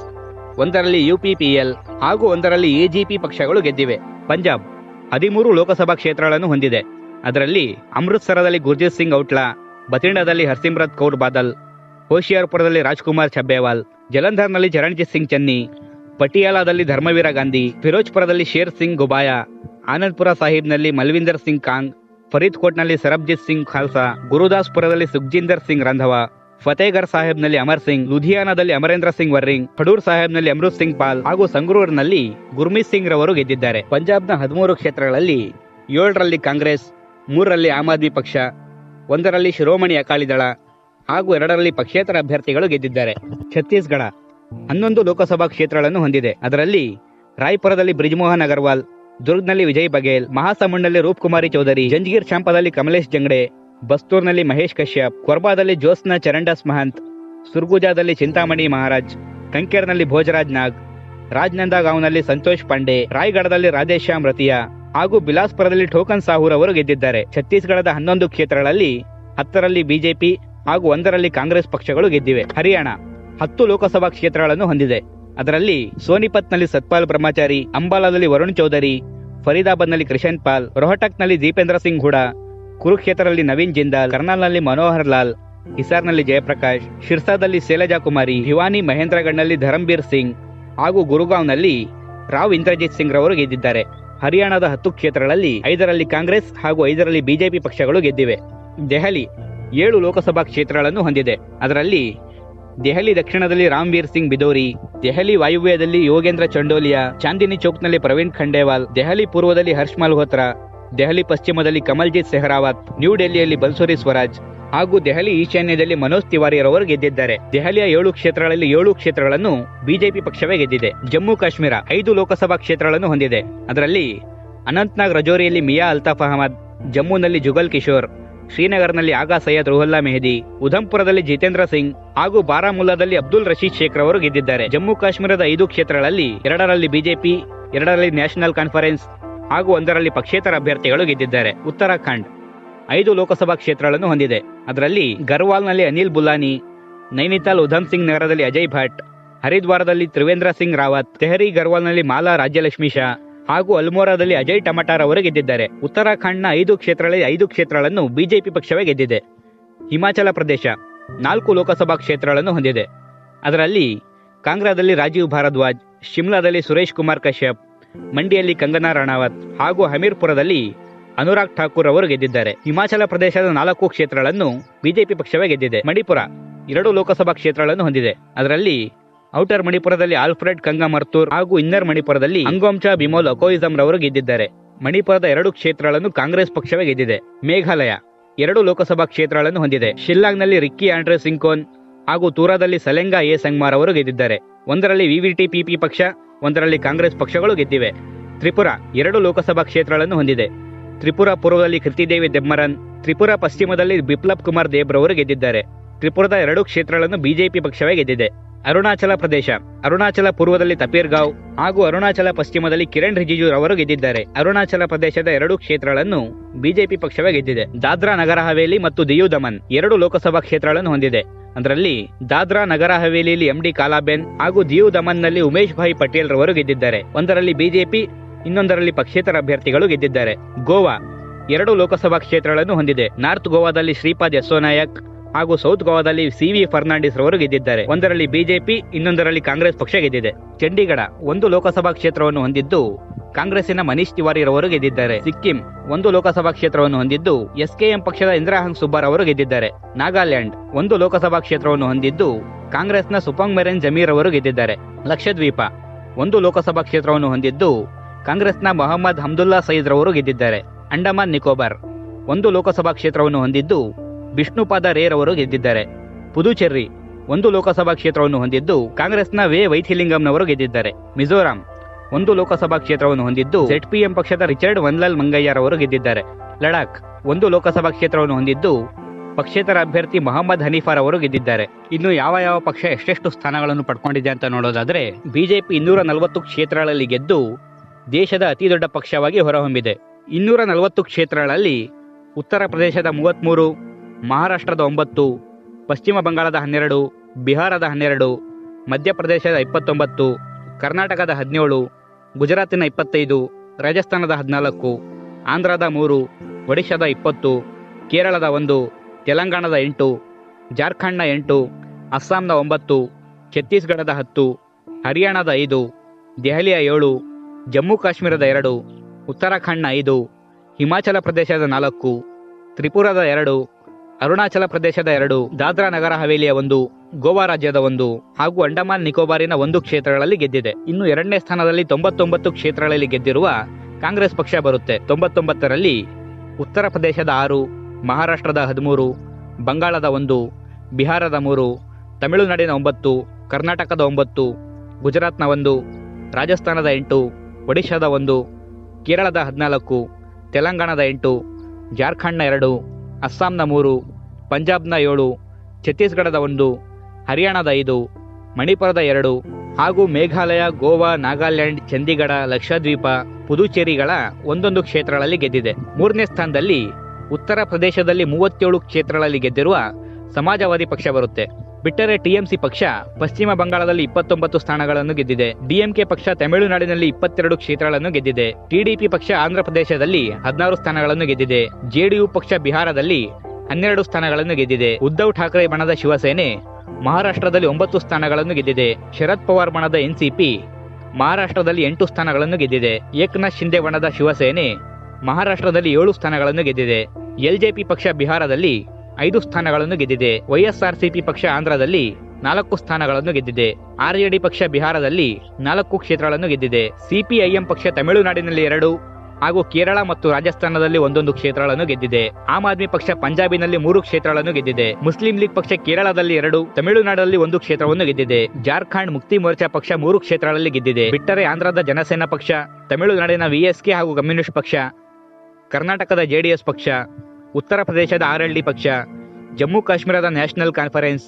ಒಂದರಲ್ಲಿ ಯುಪಿಪಿಎಲ್ ಹಾಗೂ ಒಂದರಲ್ಲಿ ಎಜಿಪಿ ಪಕ್ಷಗಳು ಗೆದ್ದಿವೆ. ಪಂಜಾಬ್ ಹದಿಮೂರು ಲೋಕಸಭಾ ಕ್ಷೇತ್ರಗಳನ್ನು ಹೊಂದಿದೆ. ಅದರಲ್ಲಿ ಅಮೃತ್ಸರದಲ್ಲಿ ಗುರ್ಜಿತ್ ಸಿಂಗ್ ಔಟ್ಲಾ, ಬತಿಂಡಾದಲ್ಲಿ ಹರ್ಸಿಮ್ರತ್ ಕೌರ್ ಬಾದಲ್, ಹೋಶಿಯಾರ್ಪುರದಲ್ಲಿ ರಾಜ್ಕುಮಾರ್ ಛಬ್ಬೇವಾಲ್ ಜಲಂಧರ್ನಲ್ಲಿ ಚರಣ್ಜಿತ್ ಸಿಂಗ್ ಚನ್ನಿ, ಪಟಿಯಾಲಾದಲ್ಲಿ ಧರ್ಮವೀರ ಗಾಂಧಿ, ಫಿರೋಜ್ಪುರದಲ್ಲಿ ಶೇರ್ ಸಿಂಗ್ ಗುಬಾಯ, ಆನಂದ್ಪುರ ಸಾಹಿಬ್ನಲ್ಲಿ ಮಲ್ವಿಂದರ್ ಸಿಂಗ್ ಕಾಂಗ್ ಫರೀದ್ಕೋಟ್ನಲ್ಲಿ ಸರಬ್ಜಿತ್ ಸಿಂಗ್ ಖಾಲ್ಸಾ, ಗುರುದಾಸ್ಪುರದಲ್ಲಿ ಸುಖ್ಜಿಂದರ್ ಸಿಂಗ್ ರಂಧವ ಫತೇಗರ್ ಸಾಹೇಬ್ನಲ್ಲಿ ಅಮರ್ ಸಿಂಗ್, ಲುಧಿಯಾನದಲ್ಲಿ ಅಮರೇಂದ್ರ ಸಿಂಗ್ ವರ್ರಿಂಗ್ ಖಡೂರ್ ಸಾಹೇಬ್ನಲ್ಲಿ ಅಮೃತ್ ಸಿಂಗ್ ಪಾಲ್ ಹಾಗೂ ಸಂಗ್ರೂರ್ನಲ್ಲಿ ಗುರ್ಮೀತ್ ಸಿಂಗ್ ರವರು ಗೆದ್ದಿದ್ದಾರೆ. ಪಂಜಾಬ್ನ ಹದಿಮೂರು ಕ್ಷೇತ್ರಗಳಲ್ಲಿ ಏಳರಲ್ಲಿ ಕಾಂಗ್ರೆಸ್, ಮೂರರಲ್ಲಿ ಆಮ್ ಆದ್ಮಿ ಪಕ್ಷ, ಒಂದರಲ್ಲಿ ಶಿರೋಮಣಿ ಅಕಾಲಿ ದಳ ಹಾಗೂ ಎರಡರಲ್ಲಿ ಪಕ್ಷೇತರ ಅಭ್ಯರ್ಥಿಗಳು ಗೆದ್ದಿದ್ದಾರೆ. ಛತ್ತೀಸ್ಗಢ ಹನ್ನೊಂದು ಲೋಕಸಭಾ ಕ್ಷೇತ್ರಗಳನ್ನು ಹೊಂದಿದೆ. ಅದರಲ್ಲಿ ರಾಯ್ಪುರದಲ್ಲಿ ಬ್ರಿಜ್ಮೋಹನ್ ಅಗರ್ವಾಲ್ ದುರ್ಗ್ನಲ್ಲಿ ವಿಜಯ್ ಬಘೇಲ್ ಮಹಾಸಮುಂಡ್ನಲ್ಲಿ ರೂಪ್ ಕುಮಾರಿ ಚೌಧರಿ ಜಂಜಗೀರ್ ಚಾಂಪಾದಲ್ಲಿ ಕಮಲೇಶ್ ಜಂಗಡೆ, ಬಸ್ತೂರ್ನಲ್ಲಿ ಮಹೇಶ್ ಕಶ್ಯಪ್, ಕೊರ್ಬಾದಲ್ಲಿ ಜೋಸ್ನ ಚರಂಡಸ್ ಮಹಂತ್, ಸುರ್ಗುಜಾದಲ್ಲಿ ಚಿಂತಾಮಣಿ ಮಹಾರಾಜ್, ಕಂಕೇರ್ನಲ್ಲಿ ಭೋಜರಾಜ್ ನಾಗ್, ರಾಜ್ನಂದಗಾಂವ್ನಲ್ಲಿ ಸಂತೋಷ್ ಪಾಂಡೆ, ರಾಯ್ಗಢದಲ್ಲಿ ರಾಧೇಶ್ಯಾಮ್ ರತಿಯಾ ಹಾಗೂ ಬಿಲಾಸ್ಪುರದಲ್ಲಿ ಟೋಕನ್ ಸಾಹೂರ್ ಅವರು ಗೆದ್ದಿದ್ದಾರೆ. ಛತ್ತೀಸ್ಗಢದ ಹನ್ನೊಂದು ಕ್ಷೇತ್ರಗಳಲ್ಲಿ ಹತ್ತರಲ್ಲಿ ಬಿಜೆಪಿ ಹಾಗೂ ಒಂದರಲ್ಲಿ ಕಾಂಗ್ರೆಸ್ ಪಕ್ಷಗಳು ಗೆದ್ದಿವೆ. ಹರಿಯಾಣ ಹತ್ತು ಲೋಕಸಭಾ ಕ್ಷೇತ್ರಗಳನ್ನು ಹೊಂದಿದೆ. ಅದರಲ್ಲಿ ಸೋನಿಪತ್ನಲ್ಲಿ ಸತ್ಪಾಲ್ ಬ್ರಹ್ಮಚಾರಿ, ಅಂಬಾಲಾದಲ್ಲಿ ವರುಣ್ ಚೌಧರಿ, ಫರೀದಾಬಾದ್ನಲ್ಲಿ ಕೃಷನ್ ಪಾಲ್, ರೋಹಟಕ್ನಲ್ಲಿ ದೀಪೇಂದ್ರ ಸಿಂಗ್ ಹುಡಾ, ಕುರುಕ್ಷೇತ್ರದಲ್ಲಿ ನವೀನ್ ಜಿಂದಾಲ್, ಕರ್ನಾಲ್ನಲ್ಲಿ ಮನೋಹರ್ ಲಾಲ್, ಹಿಸಾರ್ನಲ್ಲಿ ಜಯಪ್ರಕಾಶ್, ಶಿರ್ಸಾದಲ್ಲಿ ಶೈಲಜಾ ಕುಮಾರಿ ಭಿವಾನಿ ಮಹೇಂದ್ರಗಢ್ನಲ್ಲಿ ಧರಂಬೀರ್ ಸಿಂಗ್ ಹಾಗೂ ಗುರುಗಾಂವ್ನಲ್ಲಿ ರಾವ್ ಇಂದ್ರಜಿತ್ ಸಿಂಗ್ ರವರು ಗೆದ್ದಿದ್ದಾರೆ. ಹರಿಯಾಣದ ಹತ್ತು ಕ್ಷೇತ್ರಗಳಲ್ಲಿ ಐದರಲ್ಲಿ ಕಾಂಗ್ರೆಸ್ ಹಾಗೂ ಐದರಲ್ಲಿ ಬಿಜೆಪಿ ಪಕ್ಷಗಳು ಗೆದ್ದಿವೆ. ದೆಹಲಿ ಏಳು ಲೋಕಸಭಾ ಕ್ಷೇತ್ರಗಳನ್ನು ಹೊಂದಿದೆ. ಅದರಲ್ಲಿ ದೆಹಲಿ ದಕ್ಷಿಣದಲ್ಲಿ ರಾಮ್ವೀರ್ ಸಿಂಗ್ ಬಿದೋರಿ, ದೆಹಲಿ ವಾಯುವ್ಯದಲ್ಲಿ ಯೋಗೇಂದ್ರ ಚಂಡೋಲಿಯಾ, ಚಾಂದಿನಿ ಚೌಕ್ನಲ್ಲಿ ಪ್ರವೀಣ್ ಖಂಡೇವಾಲ್, ದೆಹಲಿ ಪೂರ್ವದಲ್ಲಿ ಹರ್ಷ್ ಮಲ್ಹೋತ್ರಾ, ದೆಹಲಿ ಪಶ್ಚಿಮದಲ್ಲಿ ಕಮಲ್ಜಿತ್ ಸೆಹರಾವತ್, ನ್ಯೂ ಡೆಲ್ಲಿಯಲ್ಲಿ ಬಲ್ಸೂರಿ ಸ್ವರಾಜ್ ಹಾಗೂ ದೆಹಲಿ ಈಶಾನ್ಯದಲ್ಲಿ ಮನೋಜ್ ತಿವಾರಿರವರು ಗೆದ್ದಿದ್ದಾರೆ. ದೆಹಲಿಯ ಏಳು ಕ್ಷೇತ್ರಗಳಲ್ಲಿ ಏಳು ಕ್ಷೇತ್ರಗಳನ್ನು ಬಿಜೆಪಿ ಪಕ್ಷವೇ ಗೆದ್ದಿದೆ. ಜಮ್ಮು ಕಾಶ್ಮೀರ ಐದು ಲೋಕಸಭಾ ಕ್ಷೇತ್ರಗಳನ್ನು ಹೊಂದಿದೆ. ಅದರಲ್ಲಿ ಅನಂತ್ನಾಗ್ ರಜೋರಿಯಲ್ಲಿ ಮಿಯಾ ಅಲ್ತಾಫ್ ಅಹಮದ್, ಜಮ್ಮುನಲ್ಲಿ ಜುಗಲ್ ಕಿಶೋರ್ ಶ್ರೀನಗರ್ನಲ್ಲಿ ಆಗಾ ಸೈಯದ್ ರೋಹಲ್ಲಾ ಮೆಹದಿ, ಉಧಂಪುರದಲ್ಲಿ ಜಿತೇಂದ್ರ ಸಿಂಗ್ ಹಾಗೂ ಬಾರಾಮುಲ್ಲಾದಲ್ಲಿ ಅಬ್ದುಲ್ ರಶೀದ್ ಶೇಖ್ ಅವರು ಗೆದ್ದಿದ್ದಾರೆ. ಜಮ್ಮು ಕಾಶ್ಮೀರದ ಐದು ಕ್ಷೇತ್ರಗಳಲ್ಲಿ ಎರಡರಲ್ಲಿ ಬಿಜೆಪಿ, ಎರಡರಲ್ಲಿ ನ್ಯಾಷನಲ್ ಕಾನ್ಫರೆನ್ಸ್ ಹಾಗೂ ಒಂದರಲ್ಲಿ ಪಕ್ಷೇತರ ಅಭ್ಯರ್ಥಿಗಳು ಗೆದ್ದಿದ್ದಾರೆ. ಉತ್ತರಾಖಂಡ್ ಐದು ಲೋಕಸಭಾ ಕ್ಷೇತ್ರಗಳನ್ನು ಹೊಂದಿದೆ. ಅದರಲ್ಲಿ ಗರ್ವಾಲ್ನಲ್ಲಿ ಅನಿಲ್ ಬುಲಾನಿ, ನೈನಿತಾಲ್ ಉಧಮ್ ಸಿಂಗ್ ನಗರದಲ್ಲಿ ಅಜಯ್ ಭಟ್, ಹರಿದ್ವಾರದಲ್ಲಿ ತ್ರಿವೇಂದ್ರ ಸಿಂಗ್ ರಾವತ್, ತೆಹರಿ ಗರ್ವಾಲ್ನಲ್ಲಿ ಮಾಲಾ ರಾಜ್ಯಲಕ್ಷ್ಮಿ ಶಾ ಹಾಗೂ ಅಲ್ಮೋರಾದಲ್ಲಿ ಅಜಯ್ ಟಮಟಾರ್ ಅವರು ಗೆದ್ದಿದ್ದಾರೆ. ಉತ್ತರಾಖಂಡ್ನ ಐದು ಕ್ಷೇತ್ರಗಳಲ್ಲಿ ಐದು ಕ್ಷೇತ್ರಗಳನ್ನು ಬಿಜೆಪಿ ಪಕ್ಷವೇ ಗೆದ್ದಿದೆ. ಹಿಮಾಚಲ ಪ್ರದೇಶ ನಾಲ್ಕು ಲೋಕಸಭಾ ಕ್ಷೇತ್ರಗಳನ್ನು ಹೊಂದಿದೆ. ಅದರಲ್ಲಿ ಕಾಂಗ್ರಾದಲ್ಲಿ ರಾಜೀವ್ ಭಾರದ್ವಾಜ್, ಶಿಮ್ಲಾದಲ್ಲಿ ಸುರೇಶ್ ಕುಮಾರ್ ಕಶ್ಯಪ್ ಮಂಡಿಯಲ್ಲಿ ಕಂಗನಾ ರಾಣಾವತ್ ಹಾಗೂ ಹಮೀರ್ಪುರದಲ್ಲಿ ಅನುರಾಗ್ ಠಾಕೂರ್ ಅವರು ಗೆದ್ದಿದ್ದಾರೆ. ಹಿಮಾಚಲ ಪ್ರದೇಶದ ನಾಲ್ಕು ಕ್ಷೇತ್ರಗಳನ್ನು ಬಿಜೆಪಿ ಪಕ್ಷವೇ ಗೆದ್ದಿದೆ. ಮಣಿಪುರ ಎರಡು ಲೋಕಸಭಾ ಕ್ಷೇತ್ರಗಳನ್ನು ಹೊಂದಿದೆ. ಅದರಲ್ಲಿ ಔಟರ್ ಮಣಿಪುರದಲ್ಲಿ ಆಲ್ಫ್ರೆಡ್ ಕಂಗಮರ್ತೂರ್ ಹಾಗೂ ಇನ್ನರ್ ಮಣಿಪುರದಲ್ಲಿ ಅಂಗೋಂಚಾ ಬಿಮೋಲ್ ಅಕೋಯಿಸಂ ರವರು ಗೆದ್ದಿದ್ದಾರೆ. ಮಣಿಪುರದ ಎರಡು ಕ್ಷೇತ್ರಗಳನ್ನು ಕಾಂಗ್ರೆಸ್ ಪಕ್ಷವೇ ಗೆದ್ದಿದೆ. ಮೇಘಾಲಯ ಎರಡು ಲೋಕಸಭಾ ಕ್ಷೇತ್ರಗಳನ್ನು ಹೊಂದಿದೆ. ಶಿಲ್ಲಾಂಗ್ನಲ್ಲಿ ರಿಕ್ಕಿ ಆಂಡ್ರೆ ಸಿಂಕೋನ್ ಹಾಗೂ ತೂರಾದಲ್ಲಿ ಸಲೆಂಗಾ ಎ ಸಂಗ್ಮಾರ್ ಅವರು ಗೆದ್ದಿದ್ದಾರೆ. ಒಂದರಲ್ಲಿ ವಿವಿಟಿ ಪಿಪಿ ಪಕ್ಷ, ಒಂದರಲ್ಲಿ ಕಾಂಗ್ರೆಸ್ ಪಕ್ಷಗಳು ಗೆದ್ದಿವೆ. ತ್ರಿಪುರ ಎರಡು ಲೋಕಸಭಾ ಕ್ಷೇತ್ರಗಳನ್ನು ಹೊಂದಿದೆ. ತ್ರಿಪುರ ಪೂರ್ವದಲ್ಲಿ ಕೃತಿದೇವಿ ದೆಮ್ಮರನ್ ತ್ರಿಪುರ ಪಶ್ಚಿಮದಲ್ಲಿ ಬಿಪ್ಲಬ್ ಕುಮಾರ್ ದೇಬ್ರವರು ಗೆದ್ದಿದ್ದಾರೆ. ತ್ರಿಪುರದ ಎರಡು ಕ್ಷೇತ್ರಗಳನ್ನು ಬಿಜೆಪಿ ಪಕ್ಷವೇ ಗೆದ್ದಿದೆ. ಅರುಣಾಚಲ ಪ್ರದೇಶ. ಅರುಣಾಚಲ ಪೂರ್ವದಲ್ಲಿ ತಪೀರ್ಗಾಂವ್ ಹಾಗೂ ಅರುಣಾಚಲ ಪಶ್ಚಿಮದಲ್ಲಿ ಕಿರಣ್ ರಿಜಿಜು ರವರು ಗೆದ್ದಿದ್ದಾರೆ. ಅರುಣಾಚಲ ಪ್ರದೇಶದ ಎರಡು ಕ್ಷೇತ್ರಗಳನ್ನು ಬಿಜೆಪಿ ಪಕ್ಷವೇ ಗೆದ್ದಿದೆ. ದಾದ್ರಾ ನಗರ ಹವೇಲಿ ಮತ್ತು ದಿಯು ದಮನ್ ಎರಡು ಲೋಕಸಭಾ ಕ್ಷೇತ್ರಗಳನ್ನು ಹೊಂದಿದೆ. ಅದರಲ್ಲಿ ದಾದ್ರಾ ನಗರ ಹವೇಲಿಯಲ್ಲಿ ಎಂಡಿ ಕಾಲಾಬೆನ್ ಹಾಗೂ ದಿಯು ದಮನ್ನಲ್ಲಿ ಉಮೇಶ್ ಭಾಯಿ ಪಟೇಲ್ ರವರು ಗೆದ್ದಿದ್ದಾರೆ. ಒಂದರಲ್ಲಿ ಬಿಜೆಪಿ, ಇನ್ನೊಂದರಲ್ಲಿ ಪಕ್ಷೇತರ ಅಭ್ಯರ್ಥಿಗಳು ಗೆದ್ದಿದ್ದಾರೆ. ಗೋವಾ ಎರಡು ಲೋಕಸಭಾ ಕ್ಷೇತ್ರಗಳನ್ನು ಹೊಂದಿದೆ. ನಾರ್ತ್ ಗೋವಾದಲ್ಲಿ ಶ್ರೀಪಾದ್ ಯಸ್ಸೋ ನಾಯಕ್ ಹಾಗೂ ಸೌತ್ ಗೋವಾದಲ್ಲಿ ಸಿ ವಿ ಫರ್ನಾಂಡಿಸ್ ರವರು ಗೆದ್ದಿದ್ದಾರೆ. ಒಂದರಲ್ಲಿ ಬಿಜೆಪಿ, ಇನ್ನೊಂದರಲ್ಲಿ ಕಾಂಗ್ರೆಸ್ ಪಕ್ಷ ಗೆದ್ದಿದೆ. ಚಂಡೀಗಢ ಒಂದು ಲೋಕಸಭಾ ಕ್ಷೇತ್ರವನ್ನು ಹೊಂದಿದ್ದು ಕಾಂಗ್ರೆಸ್ಸಿನ ಮನೀಶ್ ತಿವಾರಿ ರವರು ಗೆದ್ದಿದ್ದಾರೆ. ಸಿಕ್ಕಿಂ ಒಂದು ಲೋಕಸಭಾ ಕ್ಷೇತ್ರವನ್ನು ಹೊಂದಿದ್ದು ಎಸ್ಕೆಎಂ ಪಕ್ಷದ ಇಂದ್ರಾಹಂಗ್ ಸುಬ್ಬಾರ್ ಅವರು ಗೆದ್ದಿದ್ದಾರೆ. ನಾಗಾಲ್ಯಾಂಡ್ ಒಂದು ಲೋಕಸಭಾ ಕ್ಷೇತ್ರವನ್ನು ಹೊಂದಿದ್ದು ಕಾಂಗ್ರೆಸ್ನ ಸುಪಂಗ್ ಮೆರೆನ್ ಜಮೀರ್ ಅವರು ಗೆದ್ದಿದ್ದಾರೆ. ಲಕ್ಷದ್ವೀಪ ಒಂದು ಲೋಕಸಭಾ ಕ್ಷೇತ್ರವನ್ನು ಹೊಂದಿದ್ದು ಕಾಂಗ್ರೆಸ್ನ ಮೊಹಮ್ಮದ್ ಹಮ್ದುಲ್ಲಾ ಸಯೀದ್ ರವರು ಗೆದ್ದಿದ್ದಾರೆ. ಅಂಡಮಾನ್ ನಿಕೋಬಾರ್ ಒಂದು ಲೋಕಸಭಾ ಕ್ಷೇತ್ರವನ್ನು ಹೊಂದಿದ್ದು ವಿಷ್ಣುಪಾದ ರೇರ್ ಅವರು ಗೆದ್ದಿದ್ದಾರೆ. ಪುದುಚೇರಿ ಒಂದು ಲೋಕಸಭಾ ಕ್ಷೇತ್ರವನ್ನು ಹೊಂದಿದ್ದು ಕಾಂಗ್ರೆಸ್ನ ವೇ ವೈಥಿಲಿಂಗಂನವರು ಗೆದ್ದಿದ್ದಾರೆ. ಮಿಜೋರಾಂ ಒಂದು ಲೋಕಸಭಾ ಕ್ಷೇತ್ರವನ್ನು ಹೊಂದಿದ್ದು ಜೆಡ್ಪಿಎಂ ಪಕ್ಷದ ರಿಚರ್ಡ್ ವನ್ಲಾಲ್ ಮಂಗಯ್ಯರವರು ಗೆದ್ದಿದ್ದಾರೆ. ಲಡಾಖ್ ಒಂದು ಲೋಕಸಭಾ ಕ್ಷೇತ್ರವನ್ನು ಹೊಂದಿದ್ದು ಪಕ್ಷೇತರ ಅಭ್ಯರ್ಥಿ ಮೊಹಮ್ಮದ್ ಹನೀಫಾರ್ ಅವರು ಗೆದ್ದಿದ್ದಾರೆ. ಇನ್ನು ಯಾವ ಯಾವ ಪಕ್ಷ ಎಷ್ಟೆಷ್ಟು ಸ್ಥಾನಗಳನ್ನು ಪಡ್ಕೊಂಡಿದೆ ಅಂತ ನೋಡೋದಾದ್ರೆ ಬಿಜೆಪಿ ಇನ್ನೂರ ನಲವತ್ತು ಕ್ಷೇತ್ರಗಳಲ್ಲಿ ಗೆದ್ದು ದೇಶದ ಅತಿ ದೊಡ್ಡ ಪಕ್ಷವಾಗಿ ಹೊರಹೊಮ್ಮಿದೆ. ಇನ್ನೂರ ನಲವತ್ತು ಕ್ಷೇತ್ರಗಳಲ್ಲಿ ಉತ್ತರ ಪ್ರದೇಶದ ಮೂವತ್ಮೂರು ಮಹಾರಾಷ್ಟ್ರದ ಒಂಬತ್ತು, ಪಶ್ಚಿಮ ಬಂಗಾಳದ ಹನ್ನೆರಡು, ಬಿಹಾರದ ಹನ್ನೆರಡು, ಮಧ್ಯಪ್ರದೇಶದ ಇಪ್ಪತ್ತೊಂಬತ್ತು, ಕರ್ನಾಟಕದ ಹದಿನೇಳು, ಗುಜರಾತಿನ ಇಪ್ಪತ್ತೈದು, ರಾಜಸ್ಥಾನದ ಹದಿನಾಲ್ಕು, ಆಂಧ್ರದ ಮೂರು, ಒಡಿಶಾದ ಇಪ್ಪತ್ತು, ಕೇರಳದ ಒಂದು, ತೆಲಂಗಾಣದ ಎಂಟು, ಜಾರ್ಖಂಡ್ನ ಎಂಟು ಅಸ್ಸಾಂನ ಒಂಬತ್ತು, ಛತ್ತೀಸ್ಗಢದ ಹತ್ತು, ಹರಿಯಾಣದ ಐದು, ದೆಹಲಿಯ ಏಳು, ಜಮ್ಮು ಕಾಶ್ಮೀರದ ಎರಡು, ಉತ್ತರಾಖಂಡ್ನ ಐದು, ಹಿಮಾಚಲ ಪ್ರದೇಶದ ನಾಲ್ಕು, ತ್ರಿಪುರದ ಎರಡು ಅರುಣಾಚಲ ಪ್ರದೇಶದ ಎರಡು ದಾದ್ರಾ ನಗರ ಹವೇಲಿಯ ಒಂದು, ಗೋವಾ ರಾಜ್ಯದ ಒಂದು ಹಾಗೂ ಅಂಡಮಾನ್ ನಿಕೋಬಾರಿನ ಒಂದು ಕ್ಷೇತ್ರಗಳಲ್ಲಿ ಗೆದ್ದಿದೆ. ಇನ್ನು ಎರಡನೇ ಸ್ಥಾನದಲ್ಲಿ ತೊಂಬತ್ತೊಂಬತ್ತು ಕ್ಷೇತ್ರಗಳಲ್ಲಿ ಗೆದ್ದಿರುವ ಕಾಂಗ್ರೆಸ್ ಪಕ್ಷ ಬರುತ್ತೆ. ತೊಂಬತ್ತೊಂಬತ್ತರಲ್ಲಿ ಉತ್ತರ ಪ್ರದೇಶದ ಆರು, ಮಹಾರಾಷ್ಟ್ರದ ಹದಿಮೂರು, ಬಂಗಾಳದ ಒಂದು, ಬಿಹಾರದ ಮೂರು, ತಮಿಳುನಾಡಿನ ಒಂಬತ್ತು, ಕರ್ನಾಟಕದ ಒಂಬತ್ತು, ಗುಜರಾತ್ನ ಒಂದು, ರಾಜಸ್ಥಾನದ ಎಂಟು, ಒಡಿಶಾದ ಒಂದು, ಕೇರಳದ ಹದಿನಾಲ್ಕು, ತೆಲಂಗಾಣದ ಎಂಟು, ಜಾರ್ಖಂಡ್ನ ಎರಡು ಅಸ್ಸಾಂನ ಮೂರು, ಪಂಜಾಬ್ನ ಏಳು, ಛತ್ತೀಸ್ಗಢದ ಒಂದು, ಹರಿಯಾಣದ ಐದು, ಮಣಿಪುರದ ಎರಡು ಹಾಗೂ ಮೇಘಾಲಯ, ಗೋವಾ, ನಾಗಾಲ್ಯಾಂಡ್, ಚಂಡೀಗಢ, ಲಕ್ಷದ್ವೀಪ, ಪುದುಚೇರಿಗಳ ಒಂದೊಂದು ಕ್ಷೇತ್ರಗಳಲ್ಲಿ ಗೆದ್ದಿದೆ. ಮೂರನೇ ಸ್ಥಾನದಲ್ಲಿ ಉತ್ತರ ಪ್ರದೇಶದಲ್ಲಿ ಮೂವತ್ತೇಳು ಕ್ಷೇತ್ರಗಳಲ್ಲಿ ಗೆದ್ದಿರುವ ಸಮಾಜವಾದಿ ಪಕ್ಷ ಬರುತ್ತೆ. ಬಿಟ್ಟರೆ ಟಿಎಂಸಿ ಪಕ್ಷ ಪಶ್ಚಿಮ ಬಂಗಾಳದಲ್ಲಿ ಇಪ್ಪತ್ತೊಂಬತ್ತು ಸ್ಥಾನಗಳನ್ನು ಗೆದ್ದಿದೆ. ಡಿಎಂಕೆ ಪಕ್ಷ ತಮಿಳುನಾಡಿನಲ್ಲಿ ಇಪ್ಪತ್ತೆರಡು ಕ್ಷೇತ್ರಗಳನ್ನು ಗೆದ್ದಿದೆ. ಟಿಡಿಪಿ ಪಕ್ಷ ಆಂಧ್ರಪ್ರದೇಶದಲ್ಲಿ ಹದಿನಾರು ಸ್ಥಾನಗಳನ್ನು ಗೆದ್ದಿದೆ. ಜೆಡಿಯು ಪಕ್ಷ ಬಿಹಾರದಲ್ಲಿ ಹನ್ನೆರಡು ಸ್ಥಾನಗಳನ್ನು ಗೆದ್ದಿದೆ. ಉದ್ಧವ್ ಠಾಕ್ರೆ ಬಣದ ಶಿವಸೇನೆ ಮಹಾರಾಷ್ಟ್ರದಲ್ಲಿ ಒಂಬತ್ತು ಸ್ಥಾನಗಳನ್ನು ಗೆದ್ದಿದೆ. ಶರದ್ ಪವಾರ್ ಬಣದ ಎನ್ಸಿಪಿ ಮಹಾರಾಷ್ಟ್ರದಲ್ಲಿ ಎಂಟು ಸ್ಥಾನಗಳನ್ನು ಗೆದ್ದಿದೆ. ಏಕನಾಥ್ ಶಿಂದೆ ಬಣದ ಶಿವಸೇನೆ ಮಹಾರಾಷ್ಟ್ರದಲ್ಲಿ ಏಳು ಸ್ಥಾನಗಳನ್ನು ಗೆದ್ದಿದೆ. ಎಲ್ಜೆಪಿ ಪಕ್ಷ ಬಿಹಾರದಲ್ಲಿ ಐದು ಸ್ಥಾನಗಳನ್ನು ಗೆದ್ದಿದೆ. ವೈಎಸ್ಆರ್ಸಿಪಿ ಪಕ್ಷ ಆಂಧ್ರದಲ್ಲಿ ನಾಲ್ಕು ಸ್ಥಾನಗಳನ್ನು ಗೆದ್ದಿದೆ. ಆರ್ಜೆಡಿ ಪಕ್ಷ ಬಿಹಾರದಲ್ಲಿ ನಾಲ್ಕು ಕ್ಷೇತ್ರಗಳನ್ನು ಗೆದ್ದಿದೆ. ಸಿಪಿಐಎಂ ಪಕ್ಷ ತಮಿಳುನಾಡಿನಲ್ಲಿ ಎರಡು ಹಾಗೂ ಕೇರಳ ಮತ್ತು ರಾಜಸ್ಥಾನದಲ್ಲಿ ಒಂದೊಂದು ಕ್ಷೇತ್ರಗಳನ್ನು ಗೆದ್ದಿದೆ. ಆಮ್ ಆದ್ಮಿ ಪಕ್ಷ ಪಂಜಾಬಿನಲ್ಲಿ ಮೂರು ಕ್ಷೇತ್ರಗಳನ್ನು ಗೆದ್ದಿದೆ. ಮುಸ್ಲಿಂ ಲೀಗ್ ಪಕ್ಷ ಕೇರಳದಲ್ಲಿ ಎರಡು, ತಮಿಳುನಾಡಲ್ಲಿ ಒಂದು ಕ್ಷೇತ್ರವನ್ನು ಗೆದ್ದಿದೆ. ಜಾರ್ಖಂಡ್ ಮುಕ್ತಿ ಮೋರ್ಚಾ ಪಕ್ಷ ಮೂರು ಕ್ಷೇತ್ರಗಳಲ್ಲಿ ಗೆದ್ದಿದೆ. ಬಿಟ್ಟರೆ ಆಂಧ್ರದ ಜನಸೇನಾ ಪಕ್ಷ, ತಮಿಳುನಾಡಿನ ವಿಎಸ್ಕೆ ಹಾಗೂ ಕಮ್ಯುನಿಸ್ಟ್ ಪಕ್ಷ, ಕರ್ನಾಟಕದ ಜೆಡಿಎಸ್ ಪಕ್ಷ ಉತ್ತರ ಪ್ರದೇಶದ ಆರ್ಎಲ್ಡಿ ಪಕ್ಷ, ಜಮ್ಮು ಕಾಶ್ಮೀರದ ನ್ಯಾಷನಲ್ ಕಾನ್ಫರೆನ್ಸ್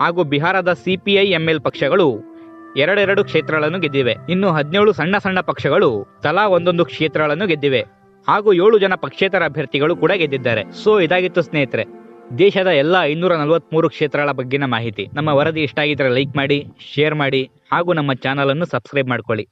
ಹಾಗೂ ಬಿಹಾರದ ಸಿಪಿಐ ಎಂಎಲ್ ಪಕ್ಷಗಳು ಎರಡೆರಡು ಕ್ಷೇತ್ರಗಳನ್ನು ಗೆದ್ದಿವೆ. ಇನ್ನು ಹದಿನೇಳು ಸಣ್ಣ ಸಣ್ಣ ಪಕ್ಷಗಳು ತಲಾ ಒಂದೊಂದು ಕ್ಷೇತ್ರಗಳನ್ನು ಗೆದ್ದಿವೆ. ಹಾಗೂ ಏಳು ಜನ ಪಕ್ಷೇತರ ಅಭ್ಯರ್ಥಿಗಳು ಕೂಡ ಗೆದ್ದಿದ್ದಾರೆ. ಸೊ, ಇದಾಗಿತ್ತು ಸ್ನೇಹಿತರೆ, ದೇಶದ ಎಲ್ಲ ಐನೂರ ನಲವತ್ಮೂರು ಕ್ಷೇತ್ರಗಳ ಬಗ್ಗಿನ ಮಾಹಿತಿ. ನಮ್ಮ ವರದಿ ಇಷ್ಟ ಆಗಿದ್ರೆ ಲೈಕ್ ಮಾಡಿ, ಶೇರ್ ಮಾಡಿ ಹಾಗೂ ನಮ್ಮ ಚಾನಲನ್ನು ಸಬ್ಸ್ಕ್ರೈಬ್ ಮಾಡ್ಕೊಳ್ಳಿ.